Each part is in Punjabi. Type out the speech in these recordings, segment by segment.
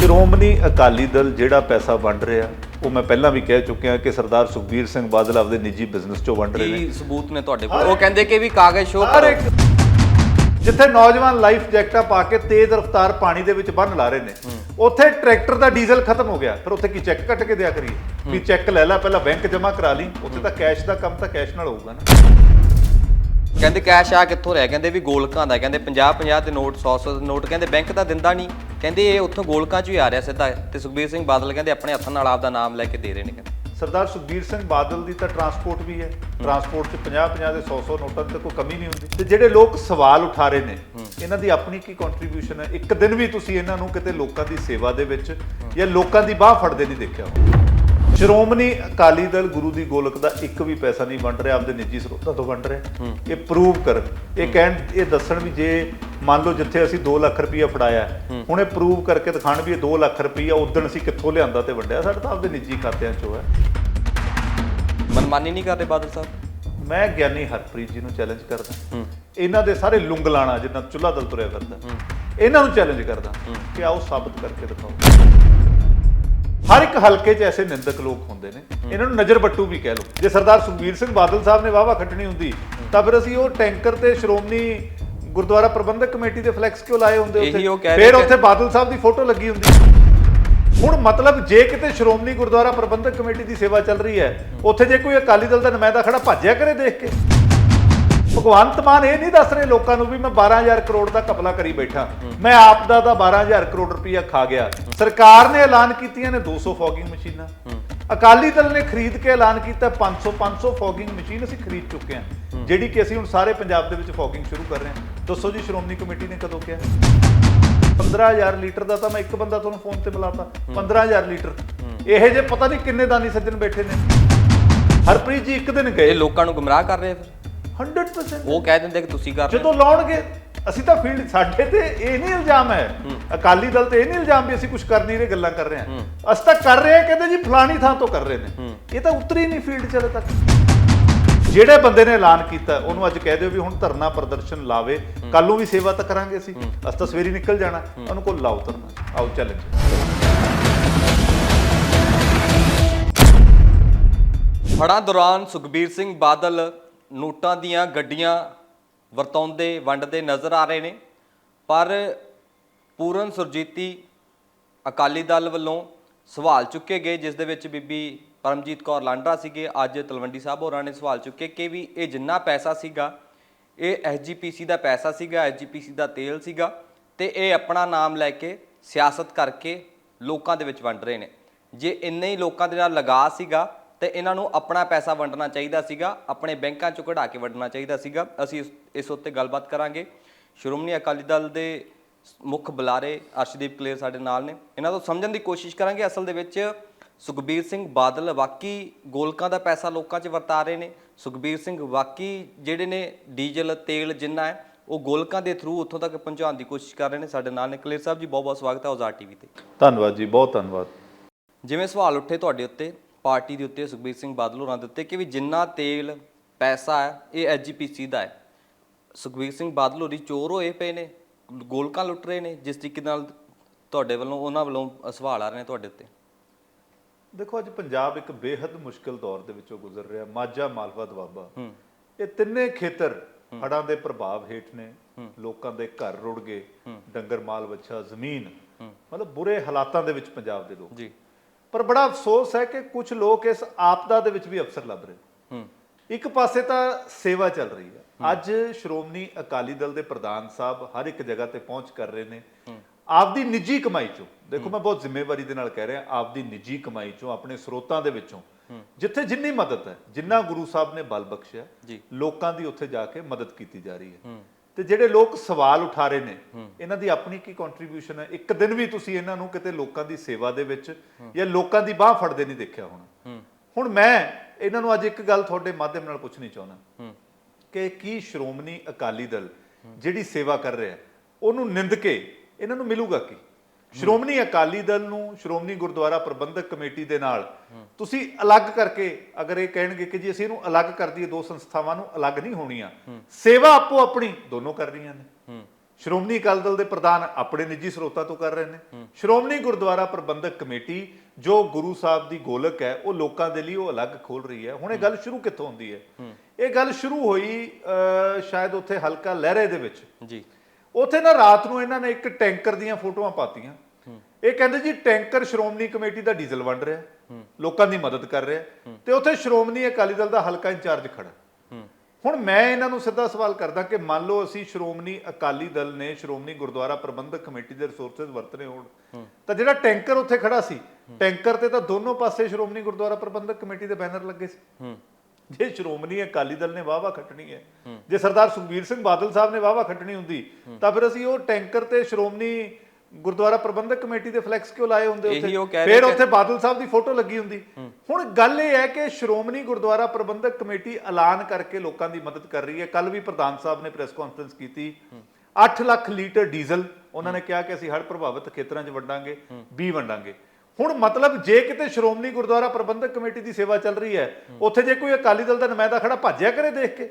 ਸ਼੍ਰੋਮਣੀ ਅਕਾਲੀ ਦਲ ਜਿਹੜਾ ਪੈਸਾ ਵੰਡ ਰਿਹਾ ਉਹ ਮੈਂ ਪਹਿਲਾਂ ਵੀ ਕਹਿ ਚੁੱਕਿਆ ਕਿ ਸਰਦਾਰ ਸੁਖਬੀਰ ਸਿੰਘ ਬਾਦਲ ਆਪਦੇ ਨਿੱਜੀ ਬਿਜ਼ਨਸ ਚੋਂ ਵੰਡ ਰਹੇ ਨੇ। ਕੀ ਸਬੂਤ ਨੇ ਤੁਹਾਡੇ ਕੋਲ? ਉਹ ਕਹਿੰਦੇ ਕਿ ਵੀ ਕਾਗਜ਼ ਸ਼ੋਅ ਕਰੋ। ਜਿੱਥੇ ਨੌਜਵਾਨ ਲਾਈਫ ਜੈਕਟਾਂ ਪਾ ਕੇ ਤੇਜ਼ ਰਫ਼ਤਾਰ ਪਾਣੀ ਦੇ ਵਿੱਚ ਬੰਨ ਲਾ ਰਹੇ ਨੇ ਉੱਥੇ ਟਰੈਕਟਰ ਦਾ ਡੀਜ਼ਲ ਖਤਮ ਹੋ ਗਿਆ। ਫਿਰ ਉੱਥੇ ਕੀ ਚੈੱਕ ਕੱਟ ਕੇ ਦਿਆ ਕਰੀਏ? ਵੀ ਚੈੱਕ ਲੈ ਲੈ ਪਹਿਲਾਂ ਬੈਂਕ ਜਮ੍ਹਾਂ ਕਰਾ ਲਈ ਉੱਥੇ ਤਾਂ ਕੈਸ਼ ਦਾ ਕੰਮ ਤਾਂ ਕੈਸ਼ ਨਾਲ ਹੋਊਗਾ ਨਾ। ਕਹਿੰਦੇ ਕੈਸ਼ ਆ ਕਿੱਥੋਂ ਰਹਿ ਕਹਿੰਦੇ ਵੀ ਗੋਲਕਾਂ ਦਾ ਕਹਿੰਦੇ 50 50 ਤੇ ਨੋਟ 100 100 ਦੇ ਨੋਟ ਕਹਿੰਦੇ ਬੈਂਕ ਤਾਂ ਦਿੰਦਾ ਨਹੀਂ। ਕਹਿੰਦੇ ਇਹ ਉੱਥੋਂ ਗੋਲਕਾਂ ਚੋਂ ਹੀ ਆ ਰਿਹਾ ਸਿੱਧਾ। ਤੇ ਸੁਖਬੀਰ ਸਿੰਘ ਬਾਦਲ ਕਹਿੰਦੇ ਆਪਣੇ ਹੱਥਾਂ ਨਾਲ ਆਪਦਾ ਨਾਮ ਲੈ ਕੇ ਦੇ ਰਹੇ ਨੇ ਕਹਿੰਦੇ। ਸਰਦਾਰ ਸੁਖਬੀਰ ਸਿੰਘ ਬਾਦਲ ਦੀ ਤਾਂ ਟਰਾਂਸਪੋਰਟ ਵੀ ਹੈ। ਟਰਾਂਸਪੋਰਟ 'ਚ 50 50 ਦੇ 100 100 ਨੋਟਾਂ ਦੀ ਤਾਂ ਕੋਈ ਕਮੀ ਨਹੀਂ ਹੁੰਦੀ। ਤੇ ਜਿਹੜੇ ਲੋਕ ਸਵਾਲ ਉਠਾ ਰਹੇ ਨੇ ਇਹਨਾਂ ਦੀ ਆਪਣੀ ਕੀ ਕੰਟਰੀਬਿਊਸ਼ਨ ਹੈ? ਇੱਕ ਦਿਨ ਵੀ ਤੁਸੀਂ ਇਹਨਾਂ ਨੂੰ ਕਿਤੇ ਲੋਕਾਂ ਦੀ ਸੇਵਾ ਦੇ ਵਿੱਚ ਜਾਂ ਲੋਕਾਂ ਦੀ ਬਾਹ ਫੜਦੇ ਨਹੀਂ ਦੇਖਿਆ। ਹੋਣਾ। ਸ਼੍ਰੋਮਣੀ ਅਕਾਲੀ ਦਲ ਗੁਰੂ ਦੀ ਗੋਲਕ ਦਾ ਇੱਕ ਵੀ ਪੈਸਾ ਨਹੀਂ ਵੰਡ ਰਿਹਾ ਆਪਦੇ ਨਿੱਜੀ ਸਰੋਤਾਂ ਤੋਂ ਵੰਡ ਰਿਹਾ। ਇਹ ਪ੍ਰੂਵ ਕਰਨ। ਇਹ ਕਹਿਣ ਇਹ ਦੱਸਣ ਵੀ ਜੇ ਮੰਨ ਲਓ ਜਿੱਥੇ ਅਸੀਂ 2 ਲੱਖ ਰੁਪਈਆ ਫੜਾਇਆ ਹੁਣ ਇਹ ਪ੍ਰੂਵ ਕਰਕੇ ਦਿਖਾਣ ਵੀ ਇਹ 2 ਲੱਖ ਰੁਪਈਆ ਉਦੋਂ ਅਸੀਂ ਕਿੱਥੋਂ ਲਿਆਂਦਾ ਤੇ ਵੰਡਿਆ। ਸਾਡੇ ਤਾਂ ਆਪਦੇ ਨਿੱਜੀ ਖਾਤਿਆਂ 'ਚੋਂ ਹੈ। ਮਨਮਾਨੀ ਨਹੀਂ ਕਰਦੇ ਬਾਦਲ ਸਾਹਿਬ? ਮੈਂ ਗਿਆਨੀ ਹਰਪ੍ਰੀਤ ਜੀ ਨੂੰ ਚੈਲੰਜ ਕਰਦਾ। ਇਹਨਾਂ ਦੇ ਸਾਰੇ ਲੁੰਗਲਾਣਾ ਜਿੰਨਾ ਚੁੱਲਾ ਦਲ ਤੁਰਿਆ ਫਿਰਦਾ। ਇਹਨਾਂ ਨੂੰ ਚੈਲੰਜ ਕਰਦਾ ਕਿ ਆਓ ਸਾਬਤ ਕਰਕੇ ਦਿਖਾਓ। ਹਰ ਇੱਕ ਹਲਕੇ 'ਚ ਐਸੇ ਨਿੰਦਕ ਲੋਕ ਹੁੰਦੇ ਨੇ। ਇਹਨਾਂ ਨੂੰ ਨਜ਼ਰ ਬੱਟੂ ਵੀ ਕਹਿ ਲਓ। ਜੇ ਸਰਦਾਰ ਸੁਖਬੀਰ ਸਿੰਘ ਬਾਦਲ ਸਾਹਿਬ ਨੇ ਵਾਵਾ ਖੱਟਣੀ ਹੁੰਦੀ ਤਾਂ ਫਿਰ ਅਸੀਂ ਉਹ ਟੈਂਕਰ ਤੇ ਸ਼੍ਰੋਮਣੀ ਗੁਰਦੁਆਰਾ ਪ੍ਰਬੰਧਕ ਕਮੇਟੀ ਦੇ ਫਲੈਕਸ ਕਿਉਂ ਲਾਏ ਹੁੰਦੇ ਰਹੇ ਫਿਰ ਉੱਥੇ ਬਾਦਲ ਸਾਹਿਬ ਦੀ ਫੋਟੋ ਲੱਗੀ ਹੁੰਦੀ। ਹੁਣ ਮਤਲਬ ਜੇ ਕਿਤੇ ਸ਼੍ਰੋਮਣੀ ਗੁਰਦੁਆਰਾ ਪ੍ਰਬੰਧਕ ਕਮੇਟੀ ਦੀ ਸੇਵਾ ਚੱਲ ਰਹੀ ਹੈ। ਉੱਥੇ ਜੇ ਕੋਈ ਅਕਾਲੀ ਦਲ ਦਾ ਨੁਮਾਇੰਦਾ ਖੜਾ ਭੱਜਿਆ ਕਰੇ ਦੇਖ ਕੇ। ਭਗਵੰਤ ਮਾਨ ਇਹ ਨਹੀਂ ਦੱਸ ਰਹੇ ਲੋਕਾਂ ਨੂੰ ਵੀ ਮੈਂ 12000 ਕਰੋੜ ਦਾ ਕਪਲਾ ਕਰੀ ਬੈਠਾ। ਮੈਂ ਆਪ ਦਾ ਦਾ 12000 ਕਰੋੜ ਰੁਪਇਆ ਖਾ ਗਿਆ। ਸਰਕਾਰ ਨੇ ਐਲਾਨ ਕੀਤੀਆਂ ਨੇ 200 ਫੌਗਿੰਗ ਮਸ਼ੀਨਾਂ। ਅਕਾਲੀ ਦਲ ਨੇ ਖਰੀਦ ਕੇ ਐਲਾਨ ਕੀਤਾ 500 500 ਫੌਗਿੰਗ ਮਸ਼ੀਨ ਅਸੀਂ ਖਰੀਦ ਚੁੱਕੇ ਹਾਂ। ਜਿਹੜੀ ਕਿ ਅਸੀਂ ਹੁਣ ਸਾਰੇ ਪੰਜਾਬ ਦੇ ਵਿੱਚ ਫੌਗਿੰਗ ਸ਼ੁਰੂ ਕਰ ਰਹੇ ਹਾਂ। ਦੱਸੋ ਜੀ ਸ਼੍ਰੋਮਣੀ ਕਮੇਟੀ ਨੇ ਕਦੋਂ ਕਿਹਾ? 15000 ਲੀਟਰ ਦਾ ਤਾਂ ਮੈਂ ਇੱਕ ਬੰਦਾ ਤੁਹਾਨੂੰ ਫੋਨ ਤੇ ਮਿਲਾਤਾ 15000 ਲੀਟਰ। ਇਹ ਜੇ ਪਤਾ ਨਹੀਂ ਕਿੰਨੇ ਦਾਨੀ ਸੱਜਣ ਬੈਠੇ ਨੇ। ਹਰਪ੍ਰੀਤ ਜੀ ਇੱਕ ਦਿਨ ਗਏ। ਲੋਕਾਂ ਨੂੰ ਗੁੰਮਰਾਹ ਕਰ ਰਹੇ ਫਿਰ। 100% ਉਹ ਕਹਿ ਦਿੰਦੇ ਕਿ ਤੁਸੀਂ ਕਰ ਰਹੇ। ਜਦੋਂ ਲਾਉਣਗੇ ਅਸੀਂ ਤਾਂ ਫੀਲਡ ਸਾਡੇ ਤੇ ਇਹ ਨਹੀਂ ਇਲਜ਼ਾਮ ਹੈ। ਅਕਾਲੀ ਦਲ ਤੇ ਇਹ ਨਹੀਂ ਇਲਜ਼ਾਮ ਵੀ ਅਸੀਂ ਕੁਝ ਕਰ ਨਹੀਂ ਰਹੇ ਗੱਲਾਂ ਕਰ ਰਹੇ ਹਾਂ। ਅਸੀਂ ਤਾਂ ਕਰ ਰਹੇ ਹਾਂ ਕਹਿੰਦੇ ਜੀ ਫਲਾਣੀ ਥਾਂ ਤੋਂ ਕਰ ਰਹੇ ਨੇ। ਇਹ ਤਾਂ ਉਤਰੀ ਨਹੀਂ ਫੀਲਡ ਚ ਹਲੇ ਤੱਕ। ਜਿਹੜੇ ਬੰਦੇ ਨੇ ਐਲਾਨ ਕੀਤਾ ਉਹਨੂੰ ਅੱਜ ਕਹਿ ਦਿਓ ਵੀ ਹੁਣ ਧਰਨਾ ਪ੍ਰਦਰਸ਼ਨ ਲਾਵੇ ਕੱਲ ਨੂੰ ਵੀ ਸੇਵਾ ਤਾਂ ਕਰਾਂਗੇ ਅਸੀਂ। ਅਸੀਂ ਤਾਂ ਸਵੇਰੀ ਨਿਕਲ ਜਾਣਾ। ਉਹਨੂੰ ਕੋਲ ਲਾਓ ਧਰਨਾ। ਆਓ ਚੈਲੰਜ ਹੜ੍ਹਾਂ ਦੌਰਾਨ ਸੁਖਬੀਰ ਸਿੰਘ ਬਾਦਲ ਨੋਟਾਂ ਦੀਆਂ ਗੱਡੀਆਂ ਵਰਤਾਉਂਦੇ, ਵੰਡਦੇ ਨਜ਼ਰ ਆ ਰਹੇ ਨੇ। ਪਰ ਪੂਰਨ ਸੁਰਜੀਤੀ ਅਕਾਲੀ ਦਲ ਵੱਲੋਂ ਸਵਾਲ ਚੁੱਕੇ ਗਏ, ਜਿਸ ਦੇ ਵਿੱਚ ਬੀਬੀ ਪਰਮਜੀਤ ਕੌਰ ਲਾਂਡਰਾ ਸੀਗੇ, ਅੱਜ ਤਲਵੰਡੀ ਸਾਹਿਬ ਹੋਰਾਂ ਨੇ ਸਵਾਲ ਚੁੱਕੇ ਕਿ ਵੀ ਇਹ ਜਿੰਨਾ ਪੈਸਾ ਸੀਗਾ, ਇਹ ਐਸਜੀਪੀਸੀ ਦਾ ਪੈਸਾ ਸੀਗਾ ਐਸਜੀਪੀਸੀ ਦਾ ਤੇਲ ਸੀਗਾ ਤੇ ਇਹ ਆਪਣਾ ਨਾਮ ਲੈ ਕੇ ਸਿਆਸਤ ਕਰਕੇ ਲੋਕਾਂ ਦੇ ਵਿੱਚ ਵੰਡ ਰਹੇ ਨੇ। ਜੇ ਇੰਨੇ ਹੀ ਲੋਕਾਂ ਦੇ ਨਾਲ ਲਗਾ ਸੀਗਾ ਤੇ ਇਹਨਾਂ ਨੂੰ ਆਪਣਾ ਪੈਸਾ ਵੰਡਣਾ ਚਾਹੀਦਾ ਸੀਗਾ ਆਪਣੇ ਬੈਂਕਾਂ ਚੋਂ ਕਢਾ ਕੇ ਵੰਡਣਾ ਚਾਹੀਦਾ ਸੀਗਾ। ਅਸੀਂ ਇਸ- ਉੱਤੇ ਗੱਲਬਾਤ ਕਰਾਂਗੇ। ਸ਼੍ਰੋਮਣੀ ਅਕਾਲੀ ਦਲ ਦੇ ਮੁੱਖ ਬੁਲਾਰੇ ਅਰਸ਼ਦੀਪ ਕਲੇਰ ਸਾਡੇ ਨਾਲ ਨੇ। ਇਹਨਾਂ ਤੋਂ ਸਮਝਣ ਦੀ ਕੋਸ਼ਿਸ਼ ਕਰਾਂਗੇ। ਅਸਲ ਦੇ ਵਿੱਚ ਸੁਖਬੀਰ ਸਿੰਘ ਬਾਦਲ ਵਾਕਈ ਗੋਲਕਾਂ ਦਾ ਪੈਸਾ ਲੋਕਾਂ 'ਚ ਵਰਤਾ ਰਹੇ ਨੇ। ਸੁਖਬੀਰ ਸਿੰਘ ਵਾਕਈ ਜਿਹੜੇ ਨੇ ਡੀਜ਼ਲ ਤੇਲ ਜਿੰਨਾ ਹੈ ਉਹ ਗੋਲਕਾਂ ਦੇ ਥਰੂ ਉੱਥੋਂ ਤੱਕ ਪਹੁੰਚਾਉਣ ਦੀ ਕੋਸ਼ਿਸ਼ ਕਰ ਰਹੇ ਨੇ ਸਾਡੇ ਨਾਲ ਨੇ। ਕਲੇਰ ਸਾਹਿਬ ਜੀ ਬਹੁਤ ਬਹੁਤ ਸਵਾਗਤ ਹੈ ਉਜ਼ਾਰ ਟੀਵੀ ਤੇ। ਧੰਨਵਾਦ ਜੀ ਬਹੁਤ ਧੰਨਵਾਦ। ਜਿਵੇਂ ਸਵਾਲ ਉੱਠੇ ਤੁਹਾਡੇ ਉੱਤੇ ਪਾਰਟੀ ਦੇ ਉੱਤੇ ਸੁਖਬੀਰ ਸਿੰਘ ਬਾਦਲ ਹੋਰਾਂ ਦੇ ਉੱਤੇ ਕਿ ਵੀ ਜਿੰਨਾ ਤੇਲ ਪੈਸਾ ਹੈ ਇਹ ਐਸਜੀਪੀਸੀ ਦਾ ਹੈ। ਸੁਖਬੀਰ ਸਿੰਘ ਬਾਦਲ ਹੋਰੀ ਚੋਰ ਹੋਏ ਪਏ ਨੇ ਗੋਲਕਾਂ ਲੁੱਟ ਰਹੇ ਨੇ ਜਿਸ ਤਰੀਕੇ ਨਾਲ ਤੁਹਾਡੇ ਵੱਲੋਂ ਉਹਨਾਂ ਵੱਲੋਂ ਸਵਾਲ ਆ ਰਹੇ ਨੇ ਤੁਹਾਡੇ ਉੱਤੇ। ਦੇਖੋ ਅੱਜ ਪੰਜਾਬ ਇੱਕ ਬੇਹੱਦ ਮੁਸ਼ਕਲ ਦੌਰ ਦੇ ਵਿੱਚੋਂ ਗੁਜ਼ਰ ਰਿਹਾ ਮਾਝਾ ਮਾਲਵਾ ਦੁਆਬਾ ਇਹ ਤਿੰਨੇ ਖੇਤਰ ਹੜ੍ਹਾਂ ਦੇ ਪ੍ਰਭਾਵ ਹੇਠ ਨੇ। ਲੋਕਾਂ ਦੇ ਘਰ ਰੁੜ ਗਏ। ਡੰਗਰ ਮਾਲ ਵੱਛਾ ਜ਼ਮੀਨ। ਮਤਲਬ ਬੁਰੇ ਹਾਲਾਤਾਂ ਦੇ ਵਿੱਚ ਪੰਜਾਬ ਦੇ ਲੋਕ। ਜੀ। ਪਰ ਬੜਾ ਅਫਸੋਸ ਹੈ ਕਿ ਕੁਝ ਲੋਕ ਇਸ ਆਪਦਾ ਦੇ ਵਿੱਚ ਵੀ ਅਫਸਰ ਲੱਭ ਰਹੇ ਹੂੰ। ਇੱਕ ਪਾਸੇ ਤਾਂ ਸੇਵਾ ਚੱਲ ਰਹੀ ਹੈ। ਅੱਜ ਸ਼੍ਰੋਮਣੀ ਅਕਾਲੀ ਦਲ ਦੇ ਪ੍ਰਧਾਨ ਸਾਹਿਬ ਹਰ ਇੱਕ ਜਗ੍ਹਾ ਤੇ ਪਹੁੰਚ ਕਰ ਰਹੇ ਨੇ। ਆਪਦੀ ਨਿੱਜੀ ਕਮਾਈ ਚੋਂ ਦੇਖੋ ਮੈਂ ਬਹੁਤ ਜ਼ਿੰਮੇਵਾਰੀ ਦੇ ਨਾਲ ਕਹਿ ਰਿਹਾ ਆਪਦੀ ਨਿੱਜੀ ਕਮਾਈ ਚੋਂ ਆਪਣੇ ਸਰੋਤਾਂ ਦੇ ਵਿੱਚੋਂ ਜਿੱਥੇ ਜਿੰਨੀ ਮਦਦ ਹੈ ਜਿੰਨਾ ਗੁਰੂ ਸਾਹਿਬ ਨੇ ਬਲ ਬਖਸ਼ਿਆ ਲੋਕਾਂ ਦੀ ਉੱਥੇ ਜਾ ਕੇ ਮਦਦ ਕੀਤੀ ਜਾ ਰਹੀ ਹੈ। ਤੇ ਜਿਹੜੇ ਲੋਕ ਸਵਾਲ ਉਠਾ ਰਹੇ ਨੇ ਇਹਨਾਂ ਦੀ ਆਪਣੀ ਕੀ ਕੰਟਰੀਬਿਊਸ਼ਨ ਹੈ? ਇੱਕ ਦਿਨ ਵੀ ਤੁਸੀਂ ਇਹਨਾਂ ਨੂੰ ਕਿਤੇ ਲੋਕਾਂ ਦੀ ਸੇਵਾ ਦੇ ਵਿੱਚ ਜਾਂ ਲੋਕਾਂ ਦੀ ਬਾਹ ਫੜਦੇ ਨਹੀਂ ਦੇਖਿਆ ਹੋਣਾ। ਹੁਣ ਮੈਂ ਇਹਨਾਂ ਨੂੰ ਅੱਜ ਇੱਕ ਗੱਲ ਤੁਹਾਡੇ ਮਾਧਿਅਮ ਨਾਲ ਪੁੱਛਣੀ ਚਾਹੁੰਦਾ। ਕਿ ਕੀ ਸ਼੍ਰੋਮਣੀ ਅਕਾਲੀ ਦਲ ਜਿਹੜੀ ਸੇਵਾ ਕਰ ਰਿਹਾ ਉਹਨੂੰ ਨਿੰਦ ਕੇ ਇਹਨਾਂ ਨੂੰ ਮਿਲੂਗਾ ਕੀ? ਸ਼੍ਰੋਮਣੀ ਅਕਾਲੀ ਦਲ ਨੂੰ ਸ਼੍ਰੋਮਣੀ ਗੁਰਦੁਆਰਾ ਪ੍ਰਬੰਧਕ ਕਮੇਟੀ ਦੇ ਨਾਲ ਤੁਸੀਂ ਅਲੱਗ ਕਰਕੇ ਅਗਰ ਇਹ ਕਹਿਣਗੇ ਕਿ ਜੀ ਅਸੀਂ ਇਹਨੂੰ ਅਲੱਗ ਕਰ ਦਈਏ ਦੋ ਸੰਸਥਾਵਾਂ ਨੂੰ ਅਲੱਗ ਨਹੀਂ ਹੋਣੀਆਂ ਸੇਵਾ ਆਪੋ ਆਪਣੀ ਦੋਨੋਂ ਕਰ ਰਹੀਆਂ ਨੇ। ਸ਼੍ਰੋਮਣੀ ਅਕਾਲੀ ਦਲ ਦੇ ਪ੍ਰਧਾਨ ਆਪਣੇ ਨਿੱਜੀ ਸਰੋਤਾਂ ਤੋਂ ਕਰ ਰਹੇ ਨੇ। ਸ਼੍ਰੋਮਣੀ ਗੁਰਦੁਆਰਾ ਪ੍ਰਬੰਧਕ ਕਮੇਟੀ ਜੋ ਗੁਰੂ ਸਾਹਿਬ ਦੀ ਗੋਲਕ ਹੈ ਉਹ ਲੋਕਾਂ ਦੇ ਲਈ ਉਹ ਅਲੱਗ ਖੋਲ ਰਹੀ ਹੈ। ਹੁਣ ਇਹ ਗੱਲ ਸ਼ੁਰੂ ਕਿੱਥੋਂ ਹੁੰਦੀ ਹੈ? ਇਹ ਗੱਲ ਸ਼ੁਰੂ ਹੋਈ ਅਹ, ਸ਼ਾਇਦ ਉੱਥੇ ਹਲਕਾ ਲਹਿਰੇ ਦੇ ਵਿੱਚ। ਜੀ। ਉੱਥੇ ਨਾ ਰਾਤ ਨੂੰ ਇਹਨਾਂ ਨੇ ਇੱਕ ਟੈਂਕਰ ਦੀਆਂ ਫੋਟੋਆਂ ਪਾਤੀਆਂ। ਇਹ ਕਹਿੰਦੇ ਜੀ ਟੈਂਕਰ ਸ਼੍ਰੋਮਣੀ ਕਮੇਟੀ ਦਾ ਡੀਜ਼ਲ ਵੰਡ ਰਿਹਾ। ਲੋਕਾਂ ਦੀ ਮਦਦ ਕਰ ਰਿਹਾ। ਤੇ ਉੱਥੇ ਸ਼੍ਰੋਮਣੀ ਅਕਾਲੀ ਦਲ ਦਾ ਹਲਕਾ ਇੰਚਾਰਜ ਖੜਾ। ਹੁਣ ਮੈਂ ਇਹਨਾਂ ਨੂੰ ਸਿੱਧਾ ਸਵਾਲ ਕਰਦਾ ਕਿ ਮੰਨ ਲਓ ਅਸੀਂ ਸ਼੍ਰੋਮਣੀ ਅਕਾਲੀ ਦਲ ਨੇ ਸ਼੍ਰੋਮਣੀ ਗੁਰਦੁਆਰਾ ਪ੍ਰਬੰਧਕ ਕਮੇਟੀ ਦੇ ਰਿਸੋਰਸਸ ਵਰਤਨੇ ਹੋਣ ਤਾਂ ਜਿਹੜਾ ਟੈਂਕਰ ਉੱਥੇ ਖੜਾ ਸੀ ਟੈਂਕਰ ਤੇ ਤਾਂ ਦੋਨੋਂ ਪਾਸੇ ਸ਼੍ਰੋਮਣੀ ਗੁਰਦੁਆਰਾ ਪ੍ਰਬੰਧਕ ਕਮੇਟੀ ਦੇ ਬੈਨਰ ਲੱਗੇ ਸੀ। ਜੇ ਸ਼੍ਰੋਮਣੀ ਅਕਾਲੀ ਦਲ ਨੇ ਵਾਵਾ ਖੱਟਣੀ ਹੈ ਜੇ ਸਰਦਾਰ ਸੁਖਬੀਰ ਸਿੰਘ ਬਾਦਲ ਸਾਹਿਬ ਨੇ ਵਾਵਾ ਖੱਟਣੀ ਹੁੰਦੀ ਤਾਂ ਫਿਰ ਅਸੀਂ ਉਹ ਟੈਂਕਰ ਤੇ ਸ਼੍ਰੋਮਣੀ ਗੁਰਦੁਆਰਾ ਪ੍ਰਬੰਧਕ ਕਮੇਟੀ ਦੇ ਫਲੈਕਸ ਕਿਉਂ ਲਾਏ ਹੁੰਦੇ ਉੱਥੇ? ਫਿਰ ਉੱਥੇ ਬਾਦਲ ਸਾਹਿਬ ਦੀ ਫੋਟੋ ਲੱਗੀ ਹੁੰਦੀ। ਹੁਣ ਗੱਲ ਇਹ ਹੈ ਕਿ ਸ਼੍ਰੋਮਣੀ ਗੁਰਦੁਆਰਾ ਪ੍ਰਬੰਧਕ ਕਮੇਟੀ ਐਲਾਨ ਕਰਕੇ ਲੋਕਾਂ ਦੀ ਮਦਦ ਕਰ ਰਹੀ ਹੈ। ਕੱਲ ਵੀ ਪ੍ਰਧਾਨ ਸਾਹਿਬ ਨੇ ਪ੍ਰੈਸ ਕਾਨਫਰੰਸ ਕੀਤੀ। 8 ਲੱਖ ਲੀਟਰ ਡੀਜ਼ਲ ਉਹਨਾਂ ਨੇ ਕਿਹਾ ਕਿ ਅਸੀਂ ਹੜ੍ਹ ਪ੍ਰਭਾਵਿਤ ਖੇਤਰਾਂ 'ਚ ਵੰਡਾਂਗੇ 20 ਵੰਡਾਂਗੇ। ਹੁਣ ਮਤਲਬ ਜੇ ਕਿਤੇ ਸ਼੍ਰੋਮਣੀ ਗੁਰਦੁਆਰਾ ਪ੍ਰਬੰਧਕ ਕਮੇਟੀ ਦੀ ਸੇਵਾ ਚੱਲ ਰਹੀ ਹੈ, ਉੱਥੇ ਜੇ ਕੋਈ ਅਕਾਲੀ ਦਲ ਦਾ ਨੁਮਾਇੰਦਾ ਖੜਾ ਭੱਜਿਆ ਕਰੇ ਦੇਖ ਕੇ,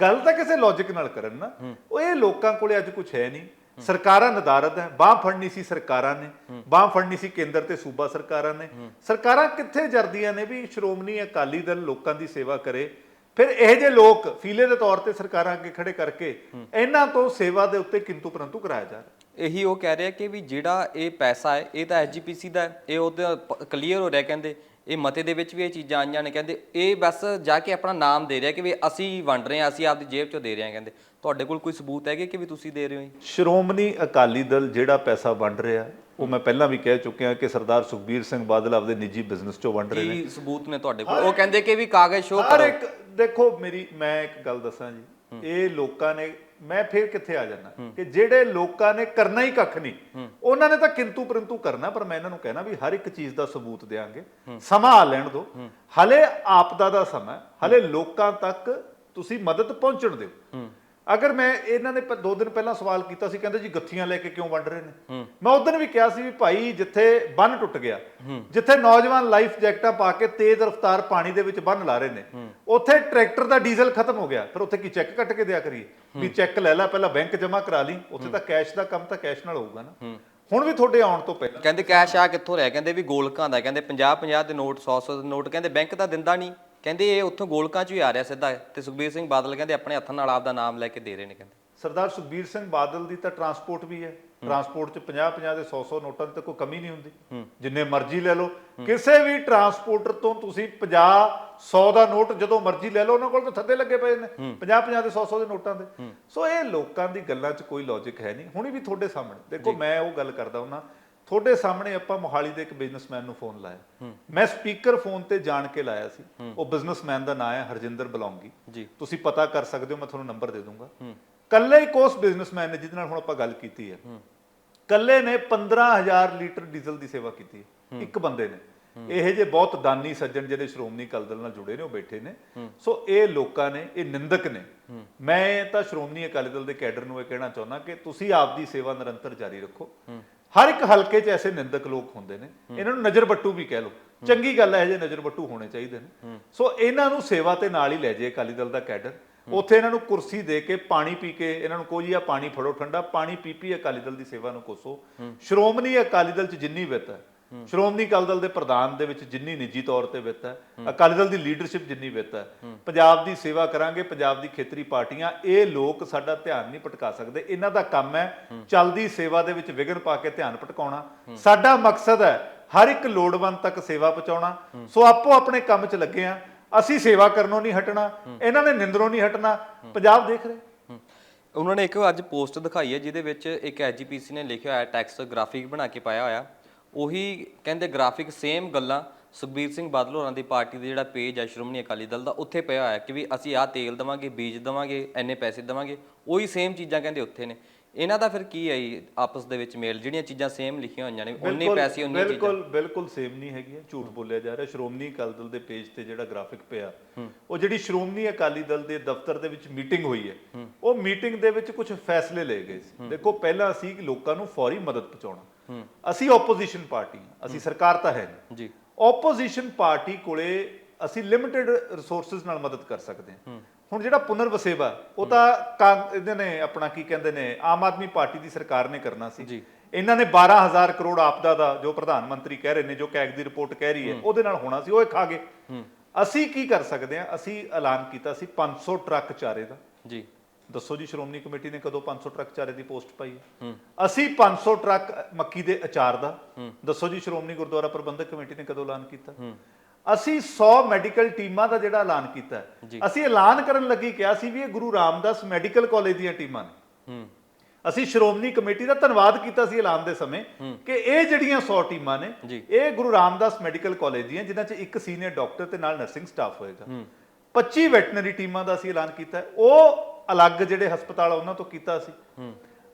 ਗੱਲ ਤਾਂ ਕਿਸੇ ਲੌਜੀਕ ਨਾਲ ਕਰਨ ਨਾ। ਉਹ ਇਹ ਲੋਕਾਂ ਕੋਲੇ ਅੱਜ ਕੁਝ ਹੈ ਨਹੀਂ। ਸਰਕਾਰਾਂ ਨਦਾਰਦ ਹੈ, ਬਾਹ ਫੜਨੀ ਸੀ ਸਰਕਾਰਾਂ ਨੇ, ਬਾਹ ਫੜਨੀ ਸੀ ਕੇਂਦਰ ਤੇ ਸੂਬਾ ਸਰਕਾਰਾਂ ਨੇ। ਸਰਕਾਰਾਂ ਕਿੱਥੇ ਜਰਦੀਆਂ ਨੇ ਵੀ ਸ਼੍ਰੋਮਣੀ ਅਕਾਲੀ ਦਲ ਲੋਕਾਂ ਦੀ ਸੇਵਾ ਕਰੇ। ਫਿਰ ਇਹ ਜੇ ਲੋਕ ਫੀਲੇ ਦੇ ਤੌਰ ਤੇ ਸਰਕਾਰਾਂ ਅੱਗੇ ਖੜੇ ਕਰਕੇ, ਇਹਨਾਂ ਤੋਂ ਸੇਵਾ ਦੇ ਉੱਤੇ ਕਿੰਤੂ ਪਰੰਤੂ ਕਰਾਇਆ ਜਾ ਰਿਹਾ। ਇਹੀ ਉਹ ਕਹਿ ਰਿਹਾ ਕਿ ਵੀ ਜਿਹੜਾ ਇਹ ਪੈਸਾ ਹੈ ਇਹ ਤਾਂ ਐਸਜੀਪੀਸੀ ਦਾ ਹੈ ਇਹ ਉਹਦਾ ਕਲੀਅਰ ਹੋ ਰਿਹਾ ਕਹਿੰਦੇ ਇਹ ਮਤੇ ਦੇ ਵਿੱਚ ਵੀ ਇਹ ਚੀਜ਼ਾਂ ਆਈਆਂ ਨੇ ਕਹਿੰਦੇ ਇਹ ਬਸ ਜਾ ਕੇ ਆਪਣਾ ਨਾਮ ਦੇ ਰਿਹਾ ਕਿ ਵੀ ਅਸੀਂ ਵੰਡ ਰਹੇ ਹਾਂ ਅਸੀਂ ਆਪਦੀ ਜੇਬ ਚੋਂ ਦੇ ਰਹੇ ਹਾਂ ਕਹਿੰਦੇ। ਤੁਹਾਡੇ ਕੋਲ ਕੋਈ ਸਬੂਤ ਹੈਗੇ ਕਿ ਵੀ ਤੁਸੀਂ ਦੇ ਰਹੇ ਹੋ ਜੀ? ਸ਼੍ਰੋਮਣੀ ਅਕਾਲੀ ਦਲ ਜਿਹੜਾ ਪੈਸਾ ਵੰਡ ਰਿਹਾ ਉਹ ਮੈਂ ਪਹਿਲਾਂ ਵੀ ਕਹਿ ਚੁੱਕਿਆ ਕਿ ਸਰਦਾਰ ਸੁਖਬੀਰ ਸਿੰਘ ਬਾਦਲ ਆਪਦੇ ਨਿੱਜੀ ਬਿਜ਼ਨਸ ਚੋਂ ਵੰਡ ਰਹੇ ਨੇ। ਕੀ ਸਬੂਤ ਨੇ ਤੁਹਾਡੇ ਕੋਲ? ਉਹ ਕਹਿੰਦੇ ਕਿ ਵੀ ਕਾਗਜ਼ ਸ਼ੋਅ ਹਰ ਕਰੋ। ਇੱਕ ਦੇਖੋ ਮੇਰੀ ਮੈਂ ਇੱਕ ਗੱਲ ਦੱਸਾਂ ਜੀ। ਇਹ ਲੋਕਾਂ ਨੇ ਮੈਂ ਫੇਰ ਕਿੱਥੇ ਆ ਜਾਣਾ ਕਿ ਜਿਹੜੇ ਲੋਕਾਂ ਨੇ ਕਰਨਾ ਹੀ ਕੱਖ ਨਹੀਂ ਉਹਨਾਂ ਨੇ ਤਾਂ ਕਿੰਤੂ ਪਰੰਤੂ ਕਰਨਾ ਪਰ ਮੈਂ ਇਹਨਾਂ ਨੂੰ ਕਹਿਣਾ ਵੀ ਹਰ ਇੱਕ ਚੀਜ਼ ਦਾ ਸਬੂਤ ਦੇਾਂਗੇ ਸਮਾਂ ਆ ਲੈਣ ਦਿਓ ਹਲੇ ਆਪਦਾ ਦਾ ਸਮਾਂ ਹਲੇ ਲੋਕਾਂ ਤੱਕ ਤੁਸੀਂ ਮਦਦ ਪਹੁੰਚਣ ਦਿਓ। ਅਗਰ ਮੈਂ ਇਹਨਾਂ ਨੇ ਪ- ਦੋ ਦਿਨ ਪਹਿਲਾਂ ਸਵਾਲ ਕੀਤਾ ਸੀ ਕਹਿੰਦੇ ਜੀ ਗੱਥੀਆਂ ਲੈ ਕੇ ਕਿਉਂ ਵੰਡ ਰਹੇ ਨੇ? ਮੈਂ ਉਦੋਂ ਵੀ ਕਿਹਾ ਸੀ ਵੀ ਭਾਈ ਜਿੱਥੇ ਬੰਨ ਟੁੱਟ ਗਿਆ ਜਿੱਥੇ ਨੌਜਵਾਨ ਲਾਈਫ ਜੈਕਟਾਂ ਪਾ ਕੇ ਤੇਜ਼ ਰਫ਼ਤਾਰ ਪਾਣੀ ਦੇ ਵਿੱਚ ਬੰਨ ਲਾ ਰਹੇ ਨੇ ਉੱਥੇ ਟਰੈਕਟਰ ਦਾ ਡੀਜ਼ਲ ਖਤਮ ਹੋ ਗਿਆ। ਫਿਰ ਉੱਥੇ ਕੀ ਚੈੱਕ ਕੱਟ ਕੇ ਦਿਆ ਕਰੀਏ? ਵੀ ਚੈੱਕ ਲੈ ਲੈ ਪਹਿਲਾਂ ਬੈਂਕ ਜਮ੍ਹਾਂ ਕਰਾ ਲਈ ਉੱਥੇ ਤਾਂ ਕੈਸ਼ ਦਾ ਕੰਮ ਤਾਂ ਕੈਸ਼ ਨਾਲ ਹੋਊਗਾ ਨਾ। ਹੁਣ ਵੀ ਤੁਹਾਡੇ ਆਉਣ ਤੋਂ ਪਹਿਲਾਂ ਕਹਿੰਦੇ ਕੈਸ਼ ਆ ਕਿੱਥੋਂ ਰਿਹਾ? ਕਹਿੰਦੇ ਵੀ ਗੋਲਕਾਂ ਦਾ ਕਹਿੰਦੇ 50 50 ਦੇ ਨੋਟ 100 100 ਦੇ ਨੋਟ ਕਹਿੰਦੇ ਬੈਂਕ ਤਾਂ ਦਿੰਦਾ ਨਹੀਂ। ਕਹਿੰਦੇ ਇਹ ਉੱਥੋਂ ਗੋਲਕਾਂ ਚੋਂ ਹੀ ਆ ਰਿਹਾ ਸਿੱਧਾ ਤੇ ਸੁਖਬੀਰ ਸਿੰਘ ਬਾਦਲ ਕਹਿੰਦੇ ਆਪਣੇ ਹੱਥਾਂ ਨਾਲ ਆਪਦਾ ਨਾਮ ਲੈ ਕੇ ਦੇ ਰਹੇ ਨੇ ਕਹਿੰਦੇ। ਸਰਦਾਰ ਸੁਖਬੀਰ ਸਿੰਘ ਬਾਦਲ ਦੀ ਤਾਂ ਟਰਾਂਸਪੋਰਟ ਵੀ ਹੈ। ਟਰਾਂਸਪੋਰਟ ਚ 50 50 ਦੇ 100 100 ਨੋਟਾਂ ਦੀ ਤਾਂ ਕੋਈ ਕਮੀ ਨਹੀਂ ਹੁੰਦੀ। ਜਿੰਨੇ ਮਰਜ਼ੀ ਲੈ ਲਓ। ਕਿਸੇ ਵੀ ਟਰਾਂਸਪੋਰਟਰ ਤੋਂ ਤੁਸੀਂ 50 100 ਦਾ ਨੋਟ ਜਦੋਂ ਮਰਜ਼ੀ ਲੈ ਲਓ ਉਹਨਾਂ ਕੋਲ ਤਾਂ ਥੱਦੇ ਲੱਗੇ ਪਏ ਨੇ। 50 50 ਦੇ 100 100 ਦੇ ਨੋਟਾਂ ਦੇ। ਸੋ ਇਹ ਲੋਕਾਂ ਦੀ ਗੱਲਾਂ 'ਚ ਕੋਈ ਲੌਜੀਕ ਹੈ ਨਹੀਂ। ਹੁਣੀ ਵੀ ਤੁਹਾਡੇ ਸਾਹਮਣੇ। ਦੇਖੋ ਮੈਂ ਉਹ ਗੱਲ ਕਰਦਾ ਹੁੰਨਾ। ਤੁਹਾਡੇ ਸਾਹਮਣੇ ਆਪਾਂ ਮੋਹਾਲੀ ਦੇ ਇੱਕ ਬਿਜ਼ਨਸਮੈਨ ਨੂੰ ਫੋਨ ਲਾਇਆ। ਮੈਂ ਸਪੀਕਰ ਫੋਨ ਤੇ ਜਾਣ ਕੇ ਲਾਇਆ ਸੀ। ਉਹ ਬਿਜ਼ਨਸਮੈਨ ਦਾ ਨਾਮ ਹੈ ਹਰਜਿੰਦਰ ਬਲੌਂਗੀ। ਜੀ। ਤੁਸੀਂ ਪਤਾ ਕਰ ਸਕਦੇ ਹੋ ਮੈਂ ਤੁਹਾਨੂੰ ਨੰਬਰ ਦੇ ਦੂੰਗਾ। ਕੱਲੇ ਹੀ ਕੋਸ ਬਿਜ਼ਨਸਮੈਨ ਨੇ ਜਿਹਦੇ ਨਾਲ ਹੁਣ ਆਪਾਂ ਗੱਲ ਕੀਤੀ ਹੈ। ਕੱਲੇ ਨੇ 15000 ਲੀਟਰ ਡੀਜ਼ਲ ਦੀ ਸੇਵਾ ਕੀਤੀ ਹੈ। ਇੱਕ ਬੰਦੇ ਨੇ। ਇਹ ਜੇ ਬਹੁਤ ਦਾਨੀ ਸੱਜਣ ਜਿਹੜੇ ਸ਼੍ਰੋਮਣੀ ਅਕਾਲੀ ਦਲ ਨਾਲ ਜੁੜੇ ਨੇ ਉਹ ਬੈਠੇ ਨੇ। ਸੋ ਇਹ ਲੋਕਾਂ ਨੇ ਇਹ ਨਿੰਦਕ ਨੇ। ਮੈਂ ਤਾਂ ਸ਼੍ਰੋਮਣੀ ਅਕਾਲੀ ਦਲ ਦੇ ਕੈਡਰ ਨੂੰ ਇਹ ਕਹਿਣਾ ਚਾਹੁੰਦਾ ਕਿ ਤੁਸੀਂ ਆਪਦੀ ਸੇਵਾ ਨਿਰੰਤਰ ਜਾਰੀ ਰੱਖੋ। ਹਰ ਇੱਕ ਹਲਕੇ 'ਚ ਐਸੇ ਨਿੰਦਕ ਲੋਕ ਹੁੰਦੇ ਨੇ। ਇਹਨਾਂ ਨੂੰ ਨਜ਼ਰ ਬੱਟੂ ਵੀ ਕਹਿ ਲਓ। ਚੰਗੀ ਗੱਲ ਹੈ ਜੇ ਨਜ਼ਰ ਬੱਟੂ ਹੋਣੇ ਚਾਹੀਦੇ ਨੇ। ਸੋ ਇਹਨਾਂ ਨੂੰ ਸੇਵਾ ਤੇ ਨਾਲ ਹੀ ਲੈ ਜੇ ਅਕਾਲੀ ਦਲ ਦਾ ਕੈਡਰ। ਉੱਥੇ ਇਹਨਾਂ ਨੂੰ ਕੁਰਸੀ ਦੇ ਕੇ ਪਾਣੀ ਪੀ ਕੇ ਇਹਨਾਂ ਨੂੰ ਕੋਈ ਆ ਪਾਣੀ ਫੜੋ ਠੰਡਾ ਪਾਣੀ ਪੀ ਪੀ ਅਕਾਲੀ ਦਲ ਦੀ ਸੇਵਾ ਨੂੰ ਕੋਸੋ। ਸ਼੍ਰੋਮਣੀ ਅਕਾਲੀ ਦਲ 'ਚ ਜਿੰਨੀ ਵਿੱਤ ਹੈ ਸ਼੍ਰੋਮਣੀ ਅਕਾਲੀ ਦਲ ਦੇ ਪ੍ਰਧਾਨ ਦੇ ਵਿੱਚ ਜਿੰਨੀ ਨਿੱਜੀ ਤੌਰ ਤੇ ਵਿੱਤ ਹੈ ਅਕਾਲੀ ਦਲ ਦੀ ਲੀਡਰਸ਼ਿਪ ਜਿੰਨੀ ਵਿੱਤ ਹੈ ਪੰਜਾਬ ਦੀ ਸੇਵਾ ਕਰਾਂਗੇ ਪੰਜਾਬ ਦੀ ਖੇਤਰੀ ਪਾਰਟੀਆਂ ਇਹ ਲੋਕ ਸਾਡਾ ਧਿਆਨ ਨਹੀਂ ਭਟਕਾ ਸਕਦੇ। ਇਹਨਾਂ ਦਾ ਕੰਮ ਹੈ ਚਲਦੀ ਸੇਵਾ ਦੇ ਵਿੱਚ ਵਿਘਨ ਪਾ ਕੇ ਧਿਆਨ ਭਟਕਾਉਣਾ। ਸਾਡਾ ਮਕਸਦ ਹੈ ਹਰ ਇੱਕ ਲੋੜਵੰਦ ਤੱਕ ਸੇਵਾ ਪਹੁੰਚਾਉਣਾ। ਸੋ ਆਪੋ ਆਪਣੇ ਕੰਮ 'ਚ ਲੱਗੇ ਆ ਅਸੀਂ ਸੇਵਾ ਕਰਨੋਂ ਨਹੀਂ ਹਟਣਾ ਇਹਨਾਂ ਨੇ ਨਿੰਦਰੋਂ ਨਹੀਂ ਹਟਣਾ। ਪੰਜਾਬ ਦੇਖ ਰਹੇ। ਉਹਨਾਂ ਨੇ ਇੱਕ ਅੱਜ ਪੋਸਟ ਦਿਖਾਈ ਹੈ ਜਿਹਦੇ ਵਿੱਚ ਇੱਕ ਐਜੀਪੀਸੀ ਨੇ ਲਿਖਿਆ ਹੋਇਆ ਟੈਕਸਟ ਗ੍ਰਾਫਿਕ ਬਣਾ ਕੇ ਪਾਇਆ ਹੋਇਆ। ਉਹੀ ਕਹਿੰਦੇ ਗ੍ਰਾਫਿਕ ਸੇਮ ਗੱਲਾਂ ਸੁਖਬੀਰ ਸਿੰਘ ਬਾਦਲ ਹੋਰਾਂ ਦੀ ਪਾਰਟੀ ਦੇ ਜਿਹੜਾ ਪੇਜ ਹੈ ਸ਼੍ਰੋਮਣੀ ਅਕਾਲੀ ਦਲ ਦਾ ਉੱਥੇ ਪਿਆ ਹੋਇਆ ਕਿ ਵੀ ਅਸੀਂ ਆਹ ਤੇਲ ਦਵਾਂਗੇ ਬੀਜ ਦਵਾਂਗੇ ਐਨੇ ਪੈਸੇ ਦਵਾਂਗੇ ਉਹੀ ਸੇਮ ਚੀਜ਼ਾਂ ਕਹਿੰਦੇ ਉੱਥੇ ਨੇ। ਇਹਨਾਂ ਦਾ ਫਿਰ ਕੀ ਹੈ ਜੀ ਆਪਸ ਦੇ ਵਿੱਚ ਮੇਲ? ਜਿਹੜੀਆਂ ਚੀਜ਼ਾਂ ਸੇਮ ਲਿਖੀਆਂ ਹੋਈਆਂ ਨੇ ਉਨੇ ਪੈਸੇ ਉਨੀਆਂ ਚੀਜ਼ਾਂ। ਬਿਲਕੁਲ ਬਿਲਕੁਲ ਸੇਮ ਨਹੀਂ ਹੈਗੀਆਂ ਝੂਠ ਬੋਲਿਆ ਜਾ ਰਿਹਾ। ਸ਼੍ਰੋਮਣੀ ਅਕਾਲੀ ਦਲ ਦੇ ਪੇਜ ਤੇ ਜਿਹੜਾ ਗ੍ਰਾਫਿਕ ਪਿਆ ਉਹ ਜਿਹੜੀ ਸ਼੍ਰੋਮਣੀ ਅਕਾਲੀ ਦਲ ਦੇ ਦਫ਼ਤਰ ਦੇ ਵਿੱਚ ਮੀਟਿੰਗ ਹੋਈ ਹੈ ਉਹ ਮੀਟਿੰਗ ਦੇ ਵਿੱਚ ਕੁਝ ਫੈਸਲੇ ਲਏ ਗਏ ਸੀ। ਦੇਖੋ ਪਹਿਲਾਂ ਅਸੀਂ ਲੋਕਾਂ ਨੂੰ ਫੌਰੀ ਮਦਦ ਪਹੁੰਚਾਉਣਾ। ਅਸੀਂ ਆਪੋਜੀਸ਼ਨ ਪਾਰਟੀ ਹਾਂ ਅਸੀਂ ਸਰਕਾਰ ਤਾਂ ਹੈ ਨਹੀਂ। ਜੀ। ਆਪੋਜੀਸ਼ਨ ਪਾਰਟੀ ਕੋਲੇ ਅਸੀਂ ਲਿਮਿਟਿਡ ਰਿਸੋਰਸਸ ਨਾਲ ਮਦਦ ਕਰ ਸਕਦੇ ਹਾਂ। ਹੁਣ ਜਿਹੜਾ ਪੁਨਰ ਵਸੇਵਾ ਉਹ ਤਾਂ ਇਹਦੇ ਨੇ ਆਪਣਾ ਕੀ ਕਹਿੰਦੇ ਨੇ ਆਮ ਆਦਮੀ ਪਾਰਟੀ ਦੀ ਸਰਕਾਰ ਨੇ ਕਰਨਾ ਸੀ। ਜੀ। ਇਹਨਾਂ ਨੇ 12000 ਕਰੋੜ ਆਪਦਾ ਦਾ ਜੋ ਪ੍ਰਧਾਨ ਮੰਤਰੀ ਕਹਿ ਰਹੇ ਨੇ ਜੋ ਕੈਗ ਦੀ ਰਿਪੋਰਟ ਕਹਿ ਰਹੀ ਹੈ ਉਹਦੇ ਨਾਲ ਹੋਣਾ ਸੀ ਉਹ ਖਾ ਗਏ। ਅਸੀਂ ਕੀ ਕਰ ਸਕਦੇ ਹਾਂ? ਅਸੀਂ ਐਲਾਨ ਕੀਤਾ ਸੀ 500 ਟਰੱਕ ਚਾਰੇ ਦਾ। ਜੀ। ਦੱਸੋ ਜੀ ਸ਼੍ਰੋਮਣੀ ਕਮੇਟੀ ਨੇ ਕਦੋਂ 500 ਟਰੱਕ ਚਾਰੇ ਦੀ ਪੋਸਟ ਪਾਈ ਹੈ? ਅਸੀਂ 500 ਟਰੱਕ ਮੱਕੀ ਦੇ ਅਚਾਰ ਦਾ ਦੱਸੋ ਜੀ ਸ਼੍ਰੋਮਣੀ ਗੁਰਦੁਆਰਾ ਪ੍ਰਬੰਧਕ ਕਮੇਟੀ ਨੇ ਕਦੋਂ ਐਲਾਨ ਕੀਤਾ? ਅਸੀਂ 100 ਮੈਡੀਕਲ ਟੀਮਾਂ ਦਾ ਜਿਹੜਾ ਐਲਾਨ ਕੀਤਾ। ਅਸੀਂ ਐਲਾਨ ਕਰਨ ਲੱਗੀ ਕਿਹਾ ਸੀ ਵੀ ਇਹ ਗੁਰੂ ਰਾਮਦਾਸ ਮੈਡੀਕਲ ਕਾਲਜ ਦੀਆਂ ਟੀਮਾਂ ਨੇ। ਅਸੀਂ ਸ਼੍ਰੋਮਣੀ ਕਮੇਟੀ ਦਾ ਧੰਨਵਾਦ ਕੀਤਾ ਸੀ ਐਲਾਨ ਦੇ ਸਮੇਂ ਕਿ ਇਹ ਜਿਹੜੀਆਂ 100 ਟੀਮਾਂ ਨੇ। ਇਹ ਗੁਰੂ ਰਾਮਦਾਸ ਮੈਡੀਕਲ ਕਾਲਜ ਦੀਆਂ ਜਿਨ੍ਹਾਂ 'ਚ ਇੱਕ ਸੀਨੀਅਰ ਡਾਕਟਰ ਤੇ ਨਾਲ ਨਰਸਿੰਗ ਸਟਾਫ ਹੋਏਗਾ। 25 ਵੈਟਰਨਰੀ ਟੀਮਾਂ ਦਾ ਅਸੀਂ ਐਲਾਨ ਕੀਤਾ। ਉਹ ਅਲੱਗ ਜਿਹੜੇ ਹਸਪਤਾਲ ਆ ਉਹਨਾਂ ਤੋਂ ਕੀਤਾ ਸੀ।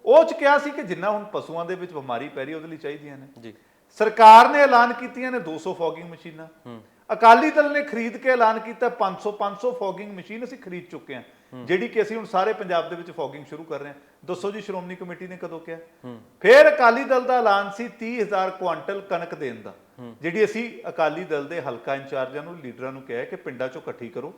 ਉਹ 'ਚ ਕਿਹਾ ਸੀ ਕਿ ਜਿੰਨਾ ਹੁਣ ਪਸ਼ੂਆਂ ਦੇ ਵਿੱਚ ਬਿਮਾਰੀ ਪੈ ਰਹੀ ਉਹਦੇ ਲਈ ਚਾਹੀਦੀਆਂ ਨੇ। ਜੀ। ਸਰਕਾਰ ਨੇ ਐਲਾਨ ਕੀਤੀਆਂ ਨੇ 200 ਫੌਗਿੰਗ ਮਸ਼ੀਨਾਂ। ਅਕਾਲੀ ਦਲ ਨੇ ਖਰੀਦ ਕੇ ਐਲਾਨ ਕੀਤਾ 500 500 ਫੌਗਿੰਗ ਮਸ਼ੀਨ ਅਸੀਂ ਖਰੀਦ ਚੁੱਕੇ ਹਾਂ। ਜਿਹੜੀ ਕਿ ਅਸੀਂ ਹੁਣ ਸਾਰੇ ਪੰਜਾਬ ਦੇ ਵਿੱਚ ਫੌਗਿੰਗ ਸ਼ੁਰੂ ਕਰ ਰਹੇ ਹਾਂ। ਦੱਸੋ ਜੀ ਸ਼੍ਰੋਮਣੀ ਕਮੇਟੀ ਨੇ ਕਦੋਂ ਕਿਹਾ? ਫਿਰ ਅਕਾਲੀ ਦਲ ਦਾ ਐਲਾਨ ਸੀ 30000 ਕੁਆਂਟਲ ਕਣਕ ਦੇਣ ਦਾ। ਜਿਹੜੀ ਅਸੀਂ ਅਕਾਲੀ ਦਲ ਦੇ ਹਲਕਾ ਇੰਚਾਰਜਾਂ ਨੂੰ ਲੀਡਰਾਂ ਨੂੰ ਕਿਹਾ ਕਿ ਪਿੰਡਾਂ ਚੋਂ ਇਕੱਠੀ ਕਰੋ।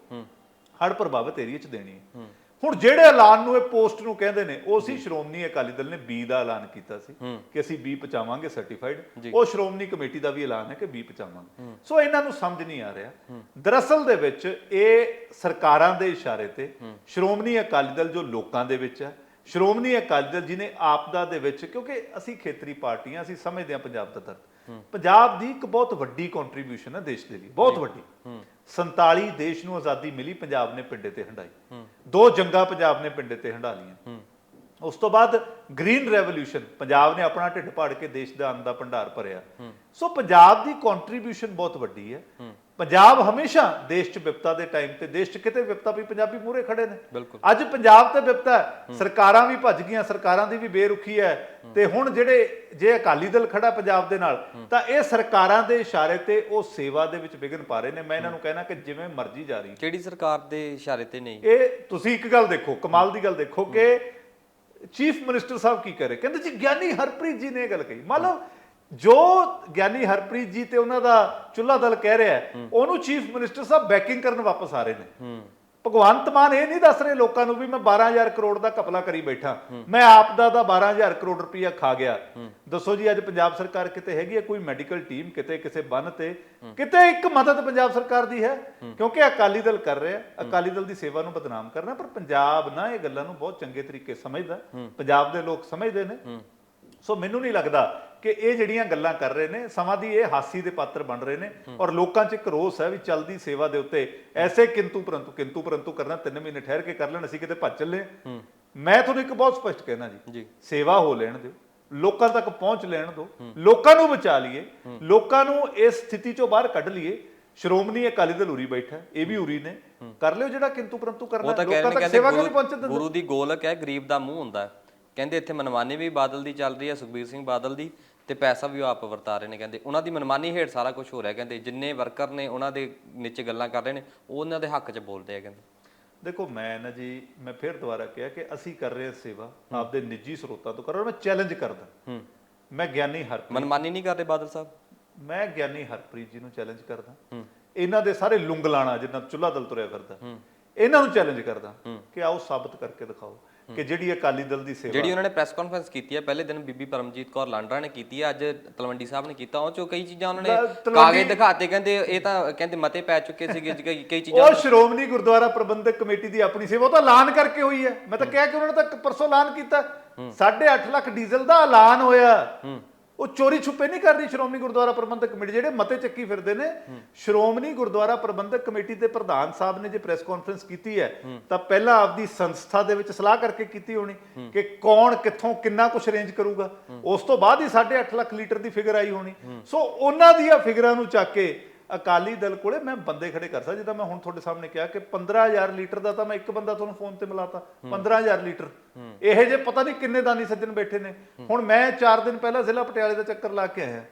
ਹੜ੍ਹ ਪ੍ਰਭਾਵਿਤ ਏਰੀਆ 'ਚ ਦੇਣੀ ਹੈ। ਹੁਣ ਜਿਹੜੇ ਐਲਾਨ ਨੂੰ ਇਹ ਪੋਸਟ ਨੂੰ ਕਹਿੰਦੇ ਨੇ ਉਹ ਸੀ ਸ਼੍ਰੋਮਣੀ ਅਕਾਲੀ ਦਲ ਨੇ ਬੀ ਦਾ ਐਲਾਨ ਕੀਤਾ ਸੀ ਕਿ ਅਸੀਂ ਬੀ ਪਹੁੰਚਾਵਾਂਗੇ ਸਰਟੀਫਾਈਡ ਉਹ ਸ਼੍ਰੋਮਣੀ ਕਮੇਟੀ ਦਾ ਵੀ ਐਲਾਨ ਹੈ ਕਿ ਬੀ ਪਹੁੰਚਾਵਾਂਗੇ। ਸੋ ਇਹਨਾਂ ਨੂੰ ਸਮਝ ਨਹੀਂ ਆ ਰਿਹਾ। ਦਰਅਸਲ ਦੇ ਵਿੱਚ ਇਹ ਸਰਕਾਰਾਂ ਦੇ ਇਸ਼ਾਰੇ ਤੇ ਸ਼੍ਰੋਮਣੀ ਅਕਾਲੀ ਦਲ ਜੋ ਲੋਕਾਂ ਦੇ ਵਿੱਚ ਹੈ ਸ਼੍ਰੋਮਣੀ ਅਕਾਲੀ ਦਲ ਜਿਹਨੇ ਆਪਦਾ ਦੇ ਵਿੱਚ ਕਿਉਂਕਿ ਅਸੀਂ ਖੇਤਰੀ ਪਾਰਟੀਆਂ ਅਸੀਂ ਸਮਝਦੇ ਹਾਂ ਪੰਜਾਬ ਦਾ ਦਰਦ ਪੰਜਾਬ ਦੀ ਇੱਕ ਬਹੁਤ ਵੱਡੀ ਕੰਟਰੀਬਿਊਸ਼ਨ ਹੈ ਦੇਸ਼ ਦੇ ਲਈ ਬਹੁਤ ਵੱਡੀ। 47 ਦੇਸ਼ ਨੂੰ ਆਜ਼ਾਦੀ ਮਿਲੀ ਪੰਜਾਬ ਨੇ ਪਿੰਡੇ ਤੇ ਹੰਡਾਈ। ਦੋ ਜੰਗਾਂ ਪੰਜਾਬ ਨੇ ਪਿੰਡੇ ਤੇ ਹੰਡਾ ਲੀਆਂ ਉਸ ਤੋਂ ਬਾਅਦ ਗ੍ਰੀਨ ਰੈਵੋਲੂਸ਼ਨ ਪੰਜਾਬ ਨੇ ਆਪਣਾ ਢਿੱਡ ਪਾੜ ਕੇ ਦੇਸ਼ ਦਾ ਅੰਨ ਦਾ ਭੰਡਾਰ ਭਰਿਆ। ਸੋ ਪੰਜਾਬ ਦੀ ਕੰਟਰੀਬਿਊਸ਼ਨ ਬਹੁਤ ਵੱਡੀ ਹੈ। ਪੰਜਾਬ ਹਮੇਸ਼ਾ ਦੇਸ਼ 'ਚ ਵਿਪਤਾ ਦੇ ਟਾਈਮ ਤੇ ਦੇਸ਼ 'ਚ ਕਿਤੇ ਵਿਪਤਾ ਵੀ ਪੰਜਾਬੀ ਮੂਹਰੇ ਖੜੇ ਨੇ। ਅੱਜ ਪੰਜਾਬ ਤੇ ਵਿਪਤਾ ਸਰਕਾਰਾਂ ਵੀ ਭੱਜ ਗਈਆਂ ਸਰਕਾਰਾਂ ਦੀ ਵੀ ਬੇਰੁਖੀ ਹੈ। ਤੇ ਹੁਣ ਜਿਹੜੇ ਜੇ ਅਕਾਲੀ ਦਲ ਖੜਾ ਪੰਜਾਬ ਦੇ ਨਾਲ ਤਾਂ ਇਹ ਸਰਕਾਰਾਂ ਦੇ ਇਸ਼ਾਰੇ ਤੇ ਉਹ ਸੇਵਾ ਦੇ ਵਿੱਚ ਵਿਘਨ ਪਾ ਰਹੇ ਨੇ। ਮੈਂ ਇਹਨਾਂ ਨੂੰ ਕਹਿਣਾ ਕਿ ਜਿਵੇਂ ਮਰਜ਼ੀ ਜਾ ਰਹੀ। ਕਿਹੜੀ ਸਰਕਾਰ ਦੇ ਇਸ਼ਾਰੇ ਤੇ ਨਹੀਂ? ਇਹ ਤੁਸੀਂ ਇੱਕ ਗੱਲ ਦੇਖੋ ਕਮਾਲ ਦੀ ਗੱਲ ਦੇਖੋ ਕਿ ਚੀਫ ਮਿਨਿਸਟਰ ਸਾਹਿਬ ਕੀ ਕਰੇ? ਕਹਿੰਦੇ ਜੀ ਗਿਆਨੀ ਹਰਪ੍ਰੀਤ ਜੀ ਨੇ ਇਹ ਗੱਲ ਕਹੀ। ਮੰਨ ਲਓ ਜੋ ਗਿਆਨੀ ਹਰਪ੍ਰੀਤ ਜੀ ਤੇ ਉਹਨਾਂ ਦਾ ਚੁੱਲਾ ਦਲ ਕਹਿ ਰਿਹਾ ਉਹਨੂੰ ਚੀਫ ਮਿਨਿਸਟਰ ਸਾਹਿਬ ਬੈਕਿੰਗ ਕਰਨ ਵਾਪਸ ਆ ਰਹੇ ਨੇ। ਭਗਵੰਤ ਮਾਨ ਇਹ ਨਹੀਂ ਦੱਸ ਰਹੇ ਲੋਕਾਂ ਨੂੰ ਵੀ ਮੈਂ 12000 ਕਰੋੜ ਦਾ ਕਪਲਾ ਕਰੀ ਬੈਠਾ। ਮੈਂ ਆਪ ਦਾ ਦਾ 12000 ਕਰੋੜ ਰੁਪਇਆ ਖਾ ਗਿਆ। ਦੱਸੋ ਜੀ ਅੱਜ ਪੰਜਾਬ ਸਰਕਾਰ ਕਿਤੇ ਹੈਗੀ ਹੈ? ਕੋਈ ਮੈਡੀਕਲ ਟੀਮ ਕਿਤੇ ਕਿਸੇ ਬੰਨ ਤੇ? ਕਿਤੇ ਇੱਕ ਮਦਦ ਪੰਜਾਬ ਸਰਕਾਰ ਦੀ ਹੈ? ਕਿਉਂਕਿ ਅਕਾਲੀ ਦਲ ਕਰ ਰਿਹਾ ਅਕਾਲੀ ਦਲ ਦੀ ਸੇਵਾ ਨੂੰ ਬਦਨਾਮ ਕਰਨਾ ਪਰ ਪੰਜਾਬ ਨਾ ਇਹ ਗੱਲਾਂ ਨੂੰ ਬਹੁਤ ਚੰਗੇ ਤਰੀਕੇ ਸਮਝਦਾ। ਪੰਜਾਬ ਦੇ ਲੋਕ ਸਮਝਦੇ ਨੇ। ਸੋ ਮੈਨੂੰ ਨਹੀਂ ਲੱਗਦਾ ਕਿ ਇਹ ਜਿਹੜੀਆਂ ਗੱਲਾਂ ਕਰ ਰਹੇ ਨੇ ਸਮਾਂ ਦੀ ਇਹ ਹਾਸੀ ਦੇ ਪਾਤਰ ਬਣ ਰਹੇ ਨੇ ਔਰ ਲੋਕਾਂ 'ਚ ਇੱਕ ਰੋਸ ਹੈ ਵੀ ਚਲਦੀ ਸੇਵਾ ਦੇ ਉੱਤੇ ਐਸੇ ਕਿੰਤੂ ਪਰੰਤੂ ਕਿੰਤੂ ਪਰੰਤੂ ਕਰਨਾ ਤਿੰਨ ਮਹੀਨੇ ਠਹਿਰ ਕੇ ਕਰ ਲੈਣ ਅਸੀਂ ਕਿਤੇ ਭੱਜ ਚੱਲੇ। ਮੈਂ ਤੁਹਾਨੂੰ ਇੱਕ ਬਹੁਤ ਸਪਸ਼ਟ ਕਹਿਣਾ ਜੀ ਸੇਵਾ ਹੋ ਲੈਣ ਦਿਓ ਲੋਕਾਂ ਤੱਕ ਪਹੁੰਚ ਲੈਣ ਦਿਓ ਲੋਕਾਂ ਨੂੰ ਬਚਾ ਲਈਏ ਲੋਕਾਂ ਨੂੰ ਇਸ ਸਥਿਤੀ ਚੋਂ ਬਾਹਰ ਕੱਢ ਲਈਏ। ਸ਼੍ਰੋਮਣੀ ਅਕਾਲੀ ਦਲ ਉਰੀ ਬੈਠਾ ਇਹ ਵੀ ਉਰੀ ਨੇ। ਕਰ ਲਿਓ ਜਿਹੜਾ ਕਿੰਤੂ ਪਰੰਤੂ ਕਰਨਾ ਲੋਕਾਂ ਤੱਕ ਸੇਵਾ ਕਿਉਂ ਨਹੀਂ ਪਹੁੰਚਣ ਗੁਰੂ- ਦੀ ਗੋਲਕ ਹੈ ਗਰੀਬ ਦਾ ਮੂੰਹ ਹੁੰਦਾ। ਕਹਿੰਦੇ ਇੱਥੇ ਮਨਮਾਨੀ ਵੀ ਬਾਦਲ ਦੀ ਚੱਲ ਰਹੀ ਹੈ ਸੁਖਬੀਰ ਸਿੰਘ ਬਾਦਲ ਦੀ। ਤੇ ਪੈਸਾ ਵੀ ਉਹ ਆਪ ਵਰਤਾ ਰਹੇ ਨੇ ਕਹਿੰਦੇ ਉਹਨਾਂ ਦੀ ਮਨਮਾਨੀ ਹੇਠ ਸਾਰਾ ਕੁਝ ਹੋ ਰਿਹਾ ਕਹਿੰਦੇ ਜਿੰਨੇ ਵਰਕਰ ਨੇ ਉਹਨਾਂ ਦੇ ਨੀਚੇ ਗੱਲਾਂ ਕਰ ਰਹੇ ਨੇ ਉਹ ਉਹਨਾਂ ਦੇ ਹੱਕ 'ਚ ਬੋਲਦੇ ਆ ਕਹਿੰਦੇ। ਦੇਖੋ ਮੈਂ ਨਾ ਜੀ ਮੈਂ ਫਿਰ ਦੁਬਾਰਾ ਕਿਹਾ ਕਿ ਅਸੀਂ ਕਰ ਰਹੇ ਹਾਂ ਸੇਵਾ ਆਪਦੇ ਨਿੱਜੀ ਸਰੋਤਾਂ ਤੋਂ ਕਰ ਰਹੇ ਮੈਂ ਚੈਲੰਜ ਕਰਦਾ। ਹੂੰ। ਮੈਂ ਗਿਆਨੀ ਹਰਪ੍ਰੀਤ ਮਨਮਾਨੀ ਨਹੀਂ ਕਰਦੇ ਬਾਦਲ ਸਾਹਿਬ? ਮੈਂ ਗਿਆਨੀ ਹਰਪ੍ਰੀਤ ਜੀ ਨੂੰ ਚੈਲੰਜ ਕਰਦਾ। ਇਹਨਾਂ ਦੇ ਸਾਰੇ ਲੁੰਗਲਾਣਾ ਜਿੰਨਾ ਚੁੱਲਾ ਦਲ ਤੁਰਿਆ ਫਿਰਦਾ। ਇਹਨਾਂ ਨੂੰ ਚੈਲੰਜ ਕਰਦਾ ਕਿ ਆਓ ਸਾਬਤ ਕਰਕੇ ਦਿਖਾਓ। ਕਿ ਜਿਹੜੀ ਅਕਾਲੀ ਦਲ ਦੀ ਸੇਵਾ ਜਿਹੜੀ ਉਹਨਾਂ ਨੇ ਪ੍ਰੈਸ ਕਾਨਫਰੰਸ ਕੀਤੀ ਹੈ ਪਹਿਲੇ ਦਿਨ ਬੀਬੀ ਪਰਮਜੀਤ ਕੌਰ ਲਾਂਡਰਾ ਨੇ ਕੀਤੀ ਹੈ ਅੱਜ ਤਲਵੰਡੀ ਸਾਹਿਬ ਨੇ ਕੀਤਾ ਉਹ ਚੋਂ ਕਈ ਚੀਜ਼ਾਂ ਉਹਨਾਂ ਨੇ ਕਾਗਜ਼ ਦਿਖਾਤੇ ਕਹਿੰਦੇ ਇਹ ਤਾਂ ਕਹਿੰਦੇ ਮਤੇ ਪੈ ਚੁੱਕੇ ਸੀਗੇ ਕਈ ਕਈ ਚੀਜ਼ਾਂ ਉਹ ਸ਼੍ਰੋਮਣੀ ਗੁਰਦੁਆਰਾ ਪ੍ਰਬੰਧਕ ਕਮੇਟੀ ਦੀ ਆਪਣੀ ਸੇਵਾ ਉਹ ਤਾਂ ਐਲਾਨ ਕਰਕੇ ਹੋਈ ਹੈ। ਮੈਂ ਤਾਂ ਕਿਹਾ ਕਿ ਉਹਨਾਂ ਨੇ ਤਾਂ ਪਰਸੋਂ ਐਲਾਨ ਕੀਤਾ। 8.5 ਲੱਖ ਡੀਜ਼ਲ ਦਾ ਐਲਾਨ ਹੋਇਆ। ਉਹ ਚੋਰੀ ਛੁਪੇ ਨਹੀਂ ਕਰਦੀ ਸ਼੍ਰੋਮਣੀ ਗੁਰਦੁਆਰਾ ਪ੍ਰਬੰਧਕ ਕਮੇਟੀ, ਜਿਹੜੇ ਮਤੇ ਚੱਕੀ ਫਿਰਦੇ ਨੇ। ਸ਼੍ਰੋਮਣੀ ਗੁਰਦੁਆਰਾ ਪ੍ਰਬੰਧਕ ਕਮੇਟੀ ਦੇ ਪ੍ਰਧਾਨ ਸਾਹਿਬ ਨੇ ਜੇ ਪ੍ਰੈਸ ਕਾਨਫਰੰਸ ਕੀਤੀ ਹੈ, ਤਾਂ ਪਹਿਲਾਂ ਆਪਦੀ ਸੰਸਥਾ ਦੇ ਵਿੱਚ ਸਲਾਹ ਕਰਕੇ ਕੀਤੀ ਹੋਣੀ ਕਿ ਕੌਣ ਕਿੱਥੋਂ ਕਿੰਨਾ ਕੁਝ ਅਰੇਂਜ ਕਰੂਗਾ। ਉਸ ਤੋਂ ਬਾਅਦ ਹੀ 8.5 ਲੱਖ ਲੀਟਰ ਦੀ ਫਿਗਰ ਆਈ ਹੋਣੀ। ਸੋ ਉਹਨਾਂ ਦੀਆਂ ਫਿਗਰਾਂ ਨੂੰ ਚੱਕ ਕੇ ਅਕਾਲੀ ਦਲ ਕੋਲੇ ਮੈਂ ਬੰਦੇ ਖੜੇ ਕਰ ਸਕਦਾ ਜਿੱਦਾਂ ਮੈਂ ਹੁਣ ਤੁਹਾਡੇ ਸਾਹਮਣੇ ਕਿਹਾ ਕਿ 15000 ਲੀਟਰ ਦਾ ਤਾਂ ਮੈਂ ਇੱਕ ਬੰਦਾ ਤੁਹਾਨੂੰ ਫੋਨ ਤੇ ਮਿਲਾਤਾ 15000 ਲੀਟਰ। ਇਹ ਜੇ ਪਤਾ ਨਹੀਂ ਕਿੰਨੇ ਦਾਨੀ ਸੱਜਣ ਬੈਠੇ ਨੇ। ਹੁਣ ਮੈਂ 4 ਦਿਨ ਪਹਿਲਾਂ ਜ਼ਿਲ੍ਹਾ ਪਟਿਆਲੇ ਦਾ ਚੱਕਰ ਲਾ ਕੇ ਆਇਆ।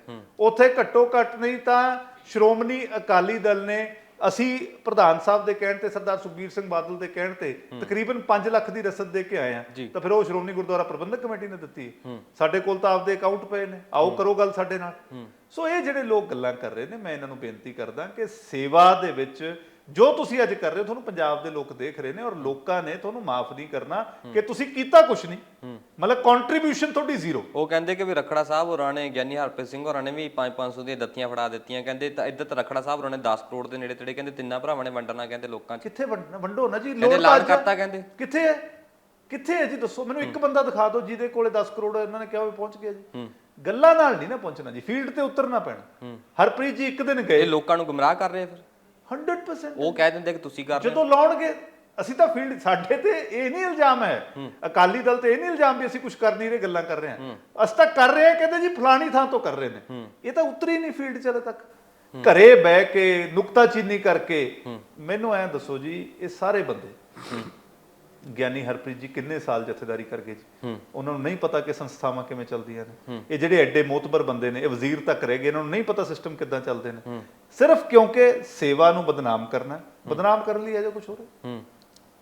ਉੱਥੇ ਘੱਟੋ ਘੱਟ ਨਹੀਂ ਤਾਂ ਸ਼੍ਰੋਮਣੀ ਅਕਾਲੀ ਦਲ ਨੇ ਅਸੀਂ ਪ੍ਰਧਾਨ ਸਾਹਿਬ ਦੇ ਕਹਿਣ ਤੇ ਸਰਦਾਰ ਸੁਖਬੀਰ ਸਿੰਘ ਬਾਦਲ ਦੇ ਕਹਿਣ ਤੇ ਤਕਰੀਬਨ 5 ਲੱਖ ਦੀ ਰਸਦ ਦੇ ਕੇ ਆਏ ਆ। ਤਾਂ ਫਿਰ ਉਹ ਸ਼੍ਰੋਮਣੀ ਗੁਰਦੁਆਰਾ ਪ੍ਰਬੰਧਕ ਕਮੇਟੀ ਨੇ ਦਿੱਤੀ। ਸਾਡੇ ਕੋਲ ਤਾਂ ਆਪਦੇ ਅਕਾਊਂਟ ਪਏ ਨੇ। ਆਓ ਕਰੋ ਗੱਲ ਸਾਡੇ ਨਾਲ। ਸੋ ਇਹ ਜਿਹੜੇ ਲੋਕ ਗੱਲਾਂ ਕਰ ਰਹੇ ਨੇ ਮੈਂ ਇਹਨਾਂ ਨੂੰ ਬੇਨਤੀ ਕਰਦਾ ਕਿ ਸੇਵਾ ਦੇ ਵਿੱਚ ਜੋ ਤੁਸੀਂ ਅੱਜ ਕਰ ਰਹੇ ਹੋ ਤੁਹਾਨੂੰ ਪੰਜਾਬ ਦੇ ਲੋਕ ਦੇਖ ਰਹੇ ਨੇ ਔਰ ਲੋਕਾਂ ਨੇ ਤੁਹਾਨੂੰ ਮਾਫ ਨਹੀਂ ਕਰਨਾ ਕਿ ਤੁਸੀਂ ਕੀਤਾ ਕੁਝ ਨਹੀਂ। ਮਤਲਬ ਕੰਟਰੀਬਿਊਸ਼ਨ ਤੁਹਾਡੀ ਜ਼ੀਰੋ ਉਹ ਕਹਿੰਦੇ ਕਿ ਵੀ ਰਖੜਾ ਸਾਹਿਬ ਹੋਰਾਂ ਨੇ ਗਿਆਨੀ ਹਰਪ੍ਰੀਤ ਸਿੰਘ ਹੋਰਾਂ ਨੇ ਵੀ 5-500 ਦੀਆਂ ਦਿੱਤੀਆਂ ਫੜਾ ਦਿੱਤੀਆਂ। ਕਹਿੰਦੇ ਤਾਂ ਇੱਧਰ ਤਾਂ ਰਖੜਾ ਸਾਹਿਬ ਹੋਰਾਂ ਨੇ 10 ਕਰੋੜ ਦੇ ਨੇੜੇ ਤੇੜੇ ਕਹਿੰਦੇ ਤਿੰਨਾਂ ਭਰਾਵਾਂ ਨੇ ਵੰਡਣਾ ਕਹਿੰਦੇ ਲੋਕਾਂ 'ਚ। ਕਿੱਥੇ ਵੰਡ- ਵੰਡੋ ਨਾ ਜੀ ਲੋੜ ਐਲਾਨ। ਕਰਤਾ ਕਹਿੰਦੇ। ਕਿੱਥੇ ਹੈ? ਕਿੱਥੇ ਹੈ ਜੀ? ਦੱਸੋ ਮੈਨੂੰ ਇੱਕ ਬੰਦਾ ਦਿਖਾ ਦਿਓ ਜਿਹਦੇ ਕੋਲੇ 10 ਕਰੋੜ ਇਹਨਾਂ ਨੇ ਕਿਹਾ ਵੀ ਪਹੁੰਚ ਗਿਆ ਜੀ। ਗੱਲਾਂ ਨਾਲ ਨਹੀਂ ਨਾ ਪਹੁੰਚਣਾ ਜੀ ਫੀਲਡ ਤੇ ਉਤਰਨਾ ਪੈਣਾ। ਹਰਪ੍ਰੀਤ ਜੀ ਇੱਕ ਦਿਨ ਗਏ। ਲੋਕਾਂ ਨੂੰ ਗੁੰਮਰਾਹ ਕਰ ਰਹੇ ਫਿਰ। 100% ਉਹ ਕਹਿ ਦਿੰਦੇ ਕਿ ਤੁਸੀਂ ਕਰ ਰਹੇ ਹੋ। ਜਦੋਂ ਲਾਉਣਗੇ ਅਸੀਂ ਤਾਂ ਫੀਲਡ ਸਾਡੇ ਤੇ ਇਹ ਨਹੀਂ ਇਲਜ਼ਾਮ ਹੈ। ਅਕਾਲੀ ਦਲ ਤੇ ਇਹ ਨਹੀਂ ਇਲਜ਼ਾਮ ਵੀ ਅਸੀਂ ਕੁਝ ਕਰ ਨਹੀਂ ਰਹੇ ਗੱਲਾਂ ਕਰ ਰਹੇ ਹਾਂ। ਅਸੀਂ ਤਾਂ ਕਰ ਰਹੇ ਹਾਂ ਕਹਿੰਦੇ ਜੀ ਫਲਾਣੀ ਥਾਂ ਤੋਂ ਕਰ ਰਹੇ ਨੇ। ਇਹ ਤਾਂ ਉਤਰੀ ਨਹੀਂ ਫੀਲਡ ਚ ਹਲੇ ਤੱਕ। ਘਰੇ ਬਹਿ ਕੇ ਨੁਕਤਾਚੀਨੀ ਕਰਕੇ। ਮੈਨੂੰ ਐਂ ਦੱਸੋ ਜੀ ਇਹ ਸਾਰੇ ਬੰਦੇ ਗਿਆਨੀ ਹਰਪ੍ਰੀਤ ਜੀ ਕਿੰਨੇ ਸਾਲ ਜਥੇਦਾਰੀ ਕਰ ਗਏ ਜੀ? ਉਹਨਾਂ ਨੂੰ ਨਹੀਂ ਪਤਾ ਕਿ ਸੰਸਥਾਵਾਂ ਕਿਵੇਂ ਚੱਲਦੀਆਂ ਨੇ। ਇਹ ਜਿਹੜੇ ਐਡੇ ਮੋਤਬਰ ਬੰਦੇ ਨੇ ਇਹ ਵਜ਼ੀਰ ਤੱਕ ਰਹਿ ਗਏ ਇਹਨਾਂ ਨੂੰ ਨਹੀਂ ਪਤਾ ਸਿਸਟਮ ਕਿੱਦਾਂ ਚੱਲਦੇ ਨੇ। ਸਿਰਫ ਕਿਉਂਕਿ ਸੇਵਾ ਨੂੰ ਬਦਨਾਮ ਕਰਨਾ ਬਦਨਾਮ ਕਰਨ ਲਈ ਹੈ ਜੋ ਕੁਝ ਹੋ। ਰਿਹਾ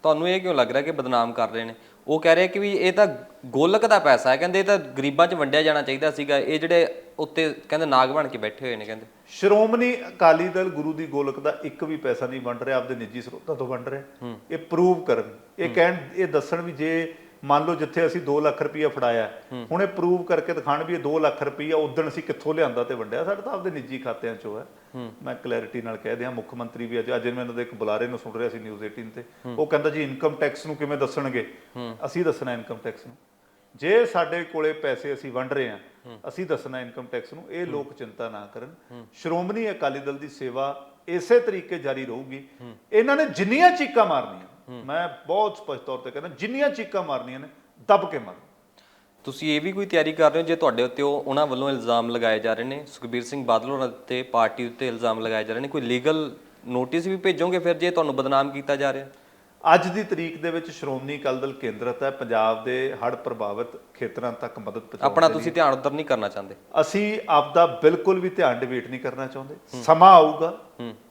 ਤੁਹਾਨੂੰ ਇਹ ਕਿਉਂ ਲੱਗ ਰਿਹਾ ਕਿ ਬਦਨਾਮ ਕਰ ਰਹੇ ਨੇ? ਉਹ ਕਹਿ ਰਹੇ ਕਿ ਵੀ ਇਹ ਤਾਂ ਗੋਲਕ ਦਾ ਪੈਸਾ ਹੈ ਕਹਿੰਦੇ ਇਹ ਤਾਂ ਗਰੀਬਾਂ 'ਚ ਵੰਡਿਆ ਜਾਣਾ ਚਾਹੀਦਾ ਸੀਗਾ। ਇਹ ਜਿਹੜੇ ਉੱਤੇ ਕਹਿੰਦੇ ਨਾਗ ਬਣ ਕੇ ਬੈਠੇ ਹੋਏ ਨੇ ਕਹਿੰਦੇ। ਸ਼੍ਰੋਮਣੀ ਅਕਾਲੀ ਦਲ ਗੁਰੂ ਦੀ ਗੋਲਕ ਦਾ ਇੱਕ ਵੀ ਪੈਸਾ ਨਹੀਂ ਵੰਡ ਰਿਹਾ ਆਪਦੇ ਨਿੱਜੀ ਸਰੋਤਾਂ ਤੋਂ ਵੰਡ ਰਿਹਾ। ਇਹ ਪ੍ਰੂਵ ਕਰਨ। ਇਹ ਕਹਿਣ ਇਹ ਦੱਸਣ ਵੀ ਜੇ ਮੰਨ ਲਓ ਜਿੱਥੇ ਅਸੀਂ 2 ਲੱਖ ਰੁਪਈਆ ਫੜਾਇਆ ਹੁਣ ਇਹ ਪ੍ਰੂਵ ਕਰਕੇ ਦਿਖਾਣ ਵੀ ਇਹ 2 ਲੱਖ ਰੁਪਈਆ ਉਦੋਂ ਅਸੀਂ ਕਿੱਥੋਂ ਲਿਆਂਦਾ ਤੇ ਵੰਡਿਆ? ਸਾਡੇ ਤਾਂ ਆਪਦੇ ਨਿੱਜੀ ਖਾਤਿਆਂ ਚੋਂ ਹੈ। ਮੈਂ ਕਲੈਰਿਟੀ ਨਾਲ ਕਹਿ ਦਿਆਂ ਮੁੱਖ ਮੰਤਰੀ ਵੀ ਅੱਜ ਅੱਜ ਮੈਂ ਇਹਨਾਂ ਦੇ ਇੱਕ ਬੁਲਾਰੇ ਨੂੰ ਸੁਣ ਰਿਹਾ ਸੀ ਨਿਊਜ਼ 18 ਤੇ। ਉਹ ਕਹਿੰਦਾ ਜੀ ਇਨਕਮ ਟੈਕਸ ਨੂੰ ਕਿਵੇਂ ਦੱਸਣਗੇ? ਅਸੀਂ ਦੱਸਣਾ ਇਨਕਮ ਟੈਕਸ ਨੂੰ। ਜੇ ਸਾਡੇ ਕੋਲੇ ਪੈਸੇ ਅਸੀਂ ਵੰਡ ਰਹੇ ਹਾਂ ਅਸੀਂ ਦੱਸਣਾ ਇਨਕਮ ਟੈਕਸ ਨੂੰ ਇਹ ਲੋਕ ਚਿੰਤਾ ਨਾ ਕਰਨ। ਸ਼੍ਰੋਮਣੀ ਅਕਾਲੀ ਦਲ ਦੀ ਸੇਵਾ ਇਸੇ ਤਰੀਕੇ ਜਾਰੀ ਰਹੂਗੀ। ਇਹਨਾਂ ਨੇ ਜਿੰਨੀਆਂ ਚੀਕਾਂ ਮਾਰਨੀਆਂ ਮੈਂ ਬਹੁਤ ਸਪਸ਼ਟ ਤੌਰ ਤੇ ਕਹਿੰਦਾ ਜਿੰਨੀਆਂ ਚੀਕਾਂ ਮਾਰਨੀਆਂ ਨੇ ਦੱਬ ਕੇ ਮਾਰੋ। ਤੁਸੀਂ ਇਹ ਵੀ ਕੋਈ ਤਿਆਰੀ ਕਰ ਰਹੇ ਹੋ ਜੇ ਤੁਹਾਡੇ ਉੱਤੇ ਉਹ ਉਹਨਾਂ ਵੱਲੋਂ ਇਲਜ਼ਾਮ ਲਗਾਏ ਜਾ ਰਹੇ ਨੇ? ਸੁਖਬੀਰ ਸਿੰਘ ਬਾਦਲ ਹੋਰਾਂ ਤੇ ਪਾਰਟੀ ਉੱਤੇ ਇਲਜ਼ਾਮ ਲਗਾਏ ਜਾ ਰਹੇ ਨੇ? ਕੋਈ ਲੀਗਲ ਨੋਟਿਸ ਵੀ ਭੇਜੋਗੇ ਫਿਰ ਜੇ ਤੁਹਾਨੂੰ ਬਦਨਾਮ ਕੀਤਾ ਜਾ ਰਿਹਾ? ਅੱਜ ਦੀ ਤਰੀਕ ਦੇ ਵਿੱਚ ਸ਼੍ਰੋਮਣੀ ਅਕਾਲੀ ਦਲ ਕੇਂਦਰਤ ਹੈ। ਪੰਜਾਬ ਦੇ ਹੜ੍ਹ ਪ੍ਰਭਾਵਿਤ ਖੇਤਰਾਂ ਤੱਕ ਮਦਦ ਪਹੁੰਚਾਉਣ ਆਪਣਾ ਤੁਸੀਂ ਧਿਆਨ ਉਧਰ ਨਹੀਂ ਕਰਨਾ ਚਾਹੁੰਦੇ? ਅਸੀਂ ਆਪਦਾ ਬਿਲਕੁਲ ਵੀ ਧਿਆਨ ਡਿਵੇਟ ਨਹੀਂ ਕਰਨਾ ਚਾਹੁੰਦੇ। ਸਮਾਂ ਆਊਗਾ।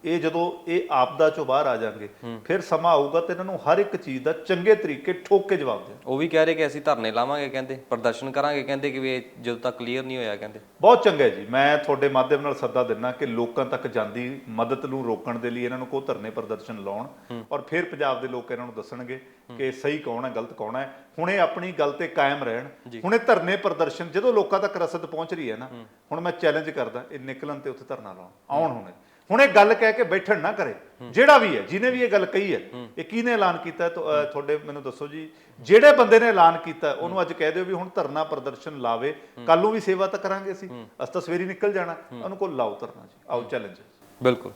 ਇਹ ਜਦੋਂ ਇਹ ਆਪਦਾ ਚੋਂ ਬਾਹਰ ਆ ਜਾਣਗੇ ਫਿਰ ਸਮਾਂ ਆਊਗਾ ਤੇ ਇਹਨਾਂ ਨੂੰ ਹਰ ਇੱਕ ਚੀਜ਼ ਦਾ ਚੰਗੇ ਤਰੀਕੇ ਠੋਕ ਕੇ ਜਵਾਬ ਦੇਣ। ਉਹ ਵੀ ਕਹਿ ਰਹੇ ਕਿ ਅਸੀਂ ਧਰਨੇ ਲਾਵਾਂਗੇ ਕਹਿੰਦੇ ਪ੍ਰਦਰਸ਼ਨ ਕਰਾਂਗੇ ਕਹਿੰਦੇ ਕਿ ਵੀ ਇਹ ਜਦੋਂ ਤੱਕ ਕਲੀਅਰ ਨਹੀਂ ਹੋਇਆ ਕਹਿੰਦੇ। ਬਹੁਤ ਚੰਗਾ ਜੀ। ਮੈਂ ਤੁਹਾਡੇ ਮਾਧਿਅਮ ਨਾਲ ਸੱਦਾ ਦਿੰਨਾ ਕਿ ਲੋਕਾਂ ਤੱਕ ਜਾਂਦੀ ਮਦਦ ਨੂੰ ਰੋਕਣ ਦੇ ਲਈ ਇਹਨਾਂ ਨੂੰ ਕੋ ਧਰਨੇ ਪ੍ਰਦਰਸ਼ਨ ਲਾਉਣ ਔਰ ਫਿਰ ਪੰਜਾਬ ਦੇ ਲੋਕ ਇਹਨਾਂ ਨੂੰ ਦੱਸਣਗੇ ਕਿ ਸਹੀ ਕੌਣ ਹੈ ਗਲਤ ਕੌਣ ਹੈ। ਹੁਣ ਇਹ ਆਪਣੀ ਗੱਲ ਤੇ ਕਾਇਮ ਰਹਿਣ। ਹੁਣ ਇਹ ਧਰਨੇ ਪ੍ਰਦਰਸ਼ਨ ਜਦੋਂ ਲੋਕਾਂ ਤੱਕ ਰਸਦ ਪਹੁੰਚ ਰਹੀ ਹੈ ਨਾ ਹੁਣ ਮੈਂ ਚੈਲੰਜ ਕਰਦਾ ਇਹ ਨਿਕਲਣ ਤੇ ਉੱਥੇ ਧਰਨਾ ਲਾਉਣ। ਆਉਣ ਹੁਣ। ਹੁਣ ਇਹ ਗੱਲ ਕਹਿ ਕੇ ਬੈਠਣ ਨਾ ਕਰੇ। ਜਿਹੜਾ ਵੀ ਹੈ ਜਿਹਨੇ ਵੀ ਇਹ ਗੱਲ ਕਹੀ ਹੈ ਇਹ ਕਿਹਨੇ ਐਲਾਨ ਕੀਤਾ? ਤੁਹਾਡੇ ਮੈਨੂੰ ਦੱਸੋ ਜੀ ਜਿਹੜੇ ਬੰਦੇ ਨੇ ਐਲਾਨ ਕੀਤਾ ਉਹਨੂੰ ਅੱਜ ਕਹਿ ਦਿਓ ਵੀ ਹੁਣ ਧਰਨਾ ਪ੍ਰਦਰਸ਼ਨ ਲਾਵੇ ਕੱਲ ਨੂੰ ਵੀ ਸੇਵਾ ਤਾਂ ਕਰਾਂਗੇ ਅਸੀਂ। ਅਸੀਂ ਤਾਂ ਸਵੇਰੀ ਨਿਕਲ ਜਾਣਾ। ਉਹਨੂੰ ਕੋਲ ਲਾਓ ਧਰਨਾ ਜੀ ਆਓ ਚੈਲੰਜ ਬਿਲਕੁਲ।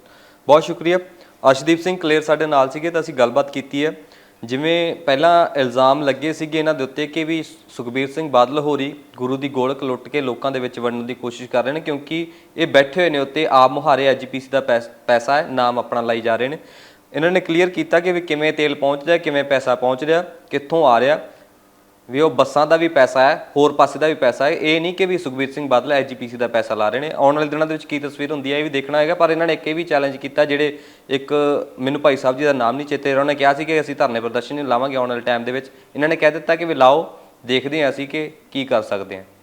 ਬਹੁਤ ਸ਼ੁਕਰੀਆ। ਅਸ਼ਦੀਪ ਸਿੰਘ ਕਲੇਰ ਸਾਡੇ ਨਾਲ ਸੀਗੇ ਤਾਂ ਅਸੀਂ ਗੱਲਬਾਤ ਕੀਤੀ ਹੈ। ਜਿਵੇਂ ਪਹਿਲਾਂ ਇਲਜ਼ਾਮ ਲੱਗੇ ਸੀਗੇ ਇਹਨਾਂ ਦੇ ਉੱਤੇ ਕਿ ਵੀ ਸੁਖਬੀਰ ਸਿੰਘ ਬਾਦਲ ਹੋਰੀ ਗੁਰੂ ਦੀ ਗੋਲਕ ਲੁੱਟ ਕੇ ਲੋਕਾਂ ਦੇ ਵਿੱਚ ਵੰਡਣ ਦੀ ਕੋਸ਼ਿਸ਼ ਕਰ ਰਹੇ ਨੇ, ਕਿਉਂਕਿ ਇਹ ਬੈਠੇ ਹੋਏ ਨੇ ਉੱਤੇ ਆਪ ਮੁਹਾਰੇ ਐਜੀਪੀਸੀ ਦਾ ਪੈਸ- ਪੈਸਾ ਹੈ, ਨਾਮ ਆਪਣਾ ਲਾਈ ਜਾ ਰਹੇ ਨੇ। ਇਹਨਾਂ ਨੇ ਕਲੀਅਰ ਕੀਤਾ ਕਿ ਵੀ ਕਿਵੇਂ ਤੇਲ ਪਹੁੰਚ ਰਿਹਾ ਕਿਵੇਂ ਪੈਸਾ ਪਹੁੰਚ ਰਿਹਾ, ਕਿੱਥੋਂ ਆ ਰਿਹਾ। ਵੀ ਉਹ ਬੱਸਾਂ ਦਾ ਵੀ ਪੈਸਾ ਹੈ, ਹੋਰ ਪਾਸੇ ਦਾ ਵੀ ਪੈਸਾ ਹੈ। ਇਹ ਨਹੀਂ ਕਿ ਵੀ ਸੁਖਬੀਰ ਸਿੰਘ ਬਾਦਲ ਐਜੀਪੀਸੀ ਦਾ ਪੈਸਾ ਲਾ ਰਹੇ ਨੇ। ਆਉਣ ਵਾਲੇ ਦਿਨਾਂ ਦੇ ਵਿੱਚ ਕੀ ਤਸਵੀਰ ਹੁੰਦੀ ਹੈ, ਇਹ ਵੀ ਦੇਖਣਾ ਹੈਗਾ, ਪਰ ਇਹਨਾਂ ਨੇ ਇੱਕ ਇਹ ਵੀ ਚੈਲੰਜ ਕੀਤਾ ਜਿਹੜੇ ਇੱਕ ਮੈਨੂੰ ਭਾਈ ਸਾਹਿਬ ਜੀ ਦਾ ਨਾਮ ਨਹੀਂ ਚੇਤੇ, ਉਹਨਾਂ ਨੇ ਕਿਹਾ ਸੀ ਕਿ ਅਸੀਂ ਧਰਨੇ ਪ੍ਰਦਰਸ਼ਨ ਨਹੀਂ ਲਾਵਾਂਗੇ ਆਉਣ ਵਾਲੇ ਟਾਈਮ ਦੇ ਵਿੱਚ। ਇਹਨਾਂ ਨੇ ਕਹਿ ਦਿੱਤਾ ਕਿ ਵੀ ਲਾਓ, ਦੇਖਦੇ ਹਾਂ ਅਸੀਂ ਕਿ ਕੀ ਕਰ ਸਕਦੇ ਹਾਂ।